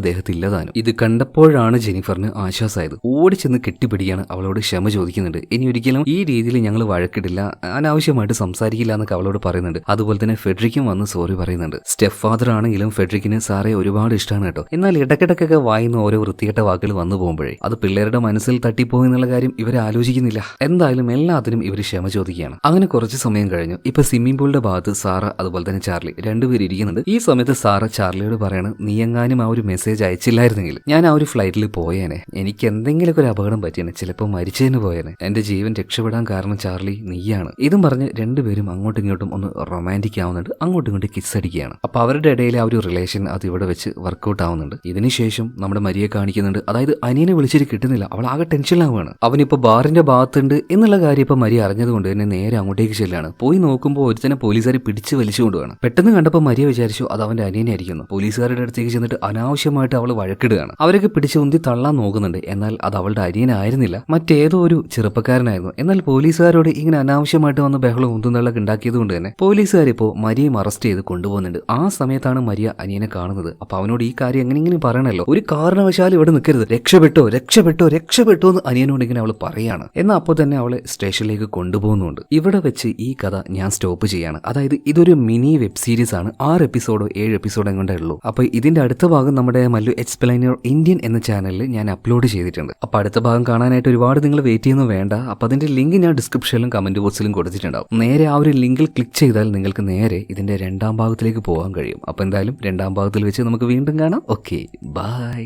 ദേഹത്ത് ഇല്ലതാനും ഇത് കണ്ടപ്പോഴാണ് ജെനിഫറിന് ആശ്വാസമായത് ഓടി ചെന്ന് കെട്ടിപ്പിടിയാണ് അവളോട് ക്ഷമ ചോദിക്കുന്നുണ്ട്. ഇനി ഒരിക്കലും ഈ രീതിയിൽ ഞങ്ങൾ വഴക്കിടില്ല. അനാവശ്യമായിട്ട് സംസാരിക്കില്ല എന്നൊക്കെ അവളോട് പറയുന്നുണ്ട്. അതുപോലെ തന്നെ ഫെഡറിക്കും വന്ന് സോറി പറയുന്നുണ്ട്. സ്റ്റെപ്പ് ഫാദർ ആണെങ്കിലും ഫെഡറിക്കിന് സാറെ ഒരുപാട് ഇഷ്ടമാണ് കേട്ടോ. എന്നാൽ ഇടക്കിടക്കൊക്കെ വായിന്ന് ഓരോ വൃത്തികെട്ട വാക്കുകൾ വന്നു പോകുമ്പോഴേ അത് പിള്ളേരുടെ മനസ്സിൽ തട്ടിപ്പോയി എന്നുള്ള കാര്യം ഇവർ ആലോചിക്കുന്നില്ല. എന്തായാലും എല്ലാത്തിനും ഇവർ ക്ഷമ ചോദിക്കുകയാണ്. അങ്ങനെ കുറച്ച് സമയം കഴിഞ്ഞു. ഇപ്പൊ സ്വിമ്മിംഗ് പൂളിന്റെ ഭാഗത്ത് സാറ അതുപോലെ തന്നെ ചാർലി രണ്ടുപേരും ഇരിക്കുന്നുണ്ട് ഈ സമയത്ത് സാറ ചാർലിയോട് പറയാണ് നീ എങ്ങാനും ആ ഒരു മെസ്സേജ് അയച്ചില്ലായിരുന്നെങ്കിൽ ഞാൻ ആ ഒരു ഫ്ലൈറ്റിൽ പോയേനെ. എനിക്ക് എന്തെങ്കിലുമൊക്കെ ഒരു അപകടം പറ്റിയേനെ ചിലപ്പോൾ മരിച്ചതിന് പോയേനെ. എന്റെ ജീവൻ രക്ഷപ്പെടാൻ കാരണം ചാർലി നീയാണ്. ഇതും പറഞ്ഞ് രണ്ടുപേരും അങ്ങോട്ടും ഇങ്ങോട്ടും ഒന്ന് റൊമാന്റിക് ആവുന്നുണ്ട്. അങ്ങോട്ടും ഇങ്ങോട്ടും കിസ് അടിക്കുകയാണ്. അപ്പൊ അവരുടെ ഇടയിലെ ആ ഒരു റിലേഷൻ അത് ഇവിടെ വെച്ച് വർക്കൗട്ട് ആവുന്നുണ്ട്. ഇതിനുശേഷം നമ്മുടെ മരിയെ കാണിക്കുന്നുണ്ട്. അതായത് അനിയനെ വിളിച്ചിട്ട് കിട്ടുന്നില്ല. അവൾ ആകെ ടെൻഷനിലാവുകയാണ് അവനിപ്പോ ബാറിന്റെ ഭാഗത്തുണ്ട് എന്നുള്ള കാര്യം ഇപ്പൊ മരി അറിഞ്ഞതുകൊണ്ട് തന്നെ നേരെ അങ്ങോട്ടേക്ക് ചെല്ലാണ്. പോയി നോക്കുമ്പോൾ ഒരുത്തനെ പോലീസുകാർ പിടിച്ച് വലിച്ചു കൊണ്ടുപോകണം പെട്ടെന്ന് കണ്ടപ്പോൾ മരിയ വിചാരിച്ചു അത് അവന്റെ അനിയനായിരിക്കുന്നു പോലീസുകാരുടെ അടുത്തേക്ക് ചെന്നിട്ട് അനാവശ്യമായിട്ട് അവൾ വഴക്കിടുകയാണ്. അവരൊക്കെ പിടിച്ചു ഉന്തി തള്ളാൻ നോക്കുന്നുണ്ട്. എന്നാൽ അത് അവളുടെ അനിയനായിരുന്നില്ല മറ്റേതോ ഒരു ചെറുപ്പക്കാരനായിരുന്നു. എന്നാൽ പോലീസുകാരോട് ഇങ്ങനെ അനാവശ്യമായിട്ട് വന്ന് ബഹളം ഉന്തുന്നള്ളൊക്കെ ഉണ്ടാക്കിയത് കൊണ്ട് തന്നെ പോലീസുകാരിപ്പോ മരിയയും അറസ്റ്റ് ചെയ്ത് കൊണ്ടുപോകുന്നുണ്ട്. ആ സമയത്താണ് മരിയ അനിയനെ കാണുന്നത്. അപ്പൊ അവനോട് ഈ കാര്യം എങ്ങനെ ഇങ്ങനെ പറയണല്ലോ ഒരു കാരണവശാലും ഇവിടെ നിൽക്കരുത്. രക്ഷപ്പെട്ടോ രക്ഷപ്പെട്ടോ രക്ഷപ്പെട്ടോ എന്ന് അനിയനോട് ഇങ്ങനെ അവൾ പറയാണ്. എന്നാൽ അപ്പോൾ തന്നെ അവളെ സ്റ്റേഷനിലേക്ക് കൊണ്ടുപോകുന്നുണ്ട്. ഇവിടെ വെച്ച് ഈ കഥ ഞാൻ സ്റ്റോപ്പ് ചെയ്യാണ്. അതായത് ഇതൊരു മിനി വെബ് സീരീസ് ആണ് ആറ് എപ്പിസോഡോ ഏഴ് എപ്പിസോഡോ കൊണ്ടേ ഉള്ളൂ. അപ്പൊ ഇതിന്റെ അടുത്ത ഭാഗം നമ്മുടെ മല്ലു എക്സ്പ്ലൈനർ ഇന്ത്യൻ എന്ന ചാനലിൽ ഞാൻ അപ്ലോഡ് ചെയ്തിട്ടുണ്ട്. അപ്പൊ അടുത്ത ഭാഗം കാണാനായിട്ട് ഒരുപാട് നിങ്ങൾ വെയിറ്റ് ചെയ്യുന്നു വേണ്ട. അപ്പൊ അതിന്റെ ലിങ്ക് ഞാൻ ഡിസ്ക്രിപ്ഷനിലും കമന്റ് ബോക്സിലും കൊടുത്തിട്ടുണ്ടാവും. നേരെ ആ ഒരു ലിങ്കിൽ ക്ലിക്ക് ചെയ്താൽ നിങ്ങൾക്ക് നേരെ ഇതിന്റെ രണ്ടാം ഭാഗത്തിലേക്ക് പോകാൻ കഴിയും. അപ്പൊ എന്തായാലും രണ്ടാം ഭാഗത്തിൽ വെച്ച് നമുക്ക് വീണ്ടും കാണാം. Okay bye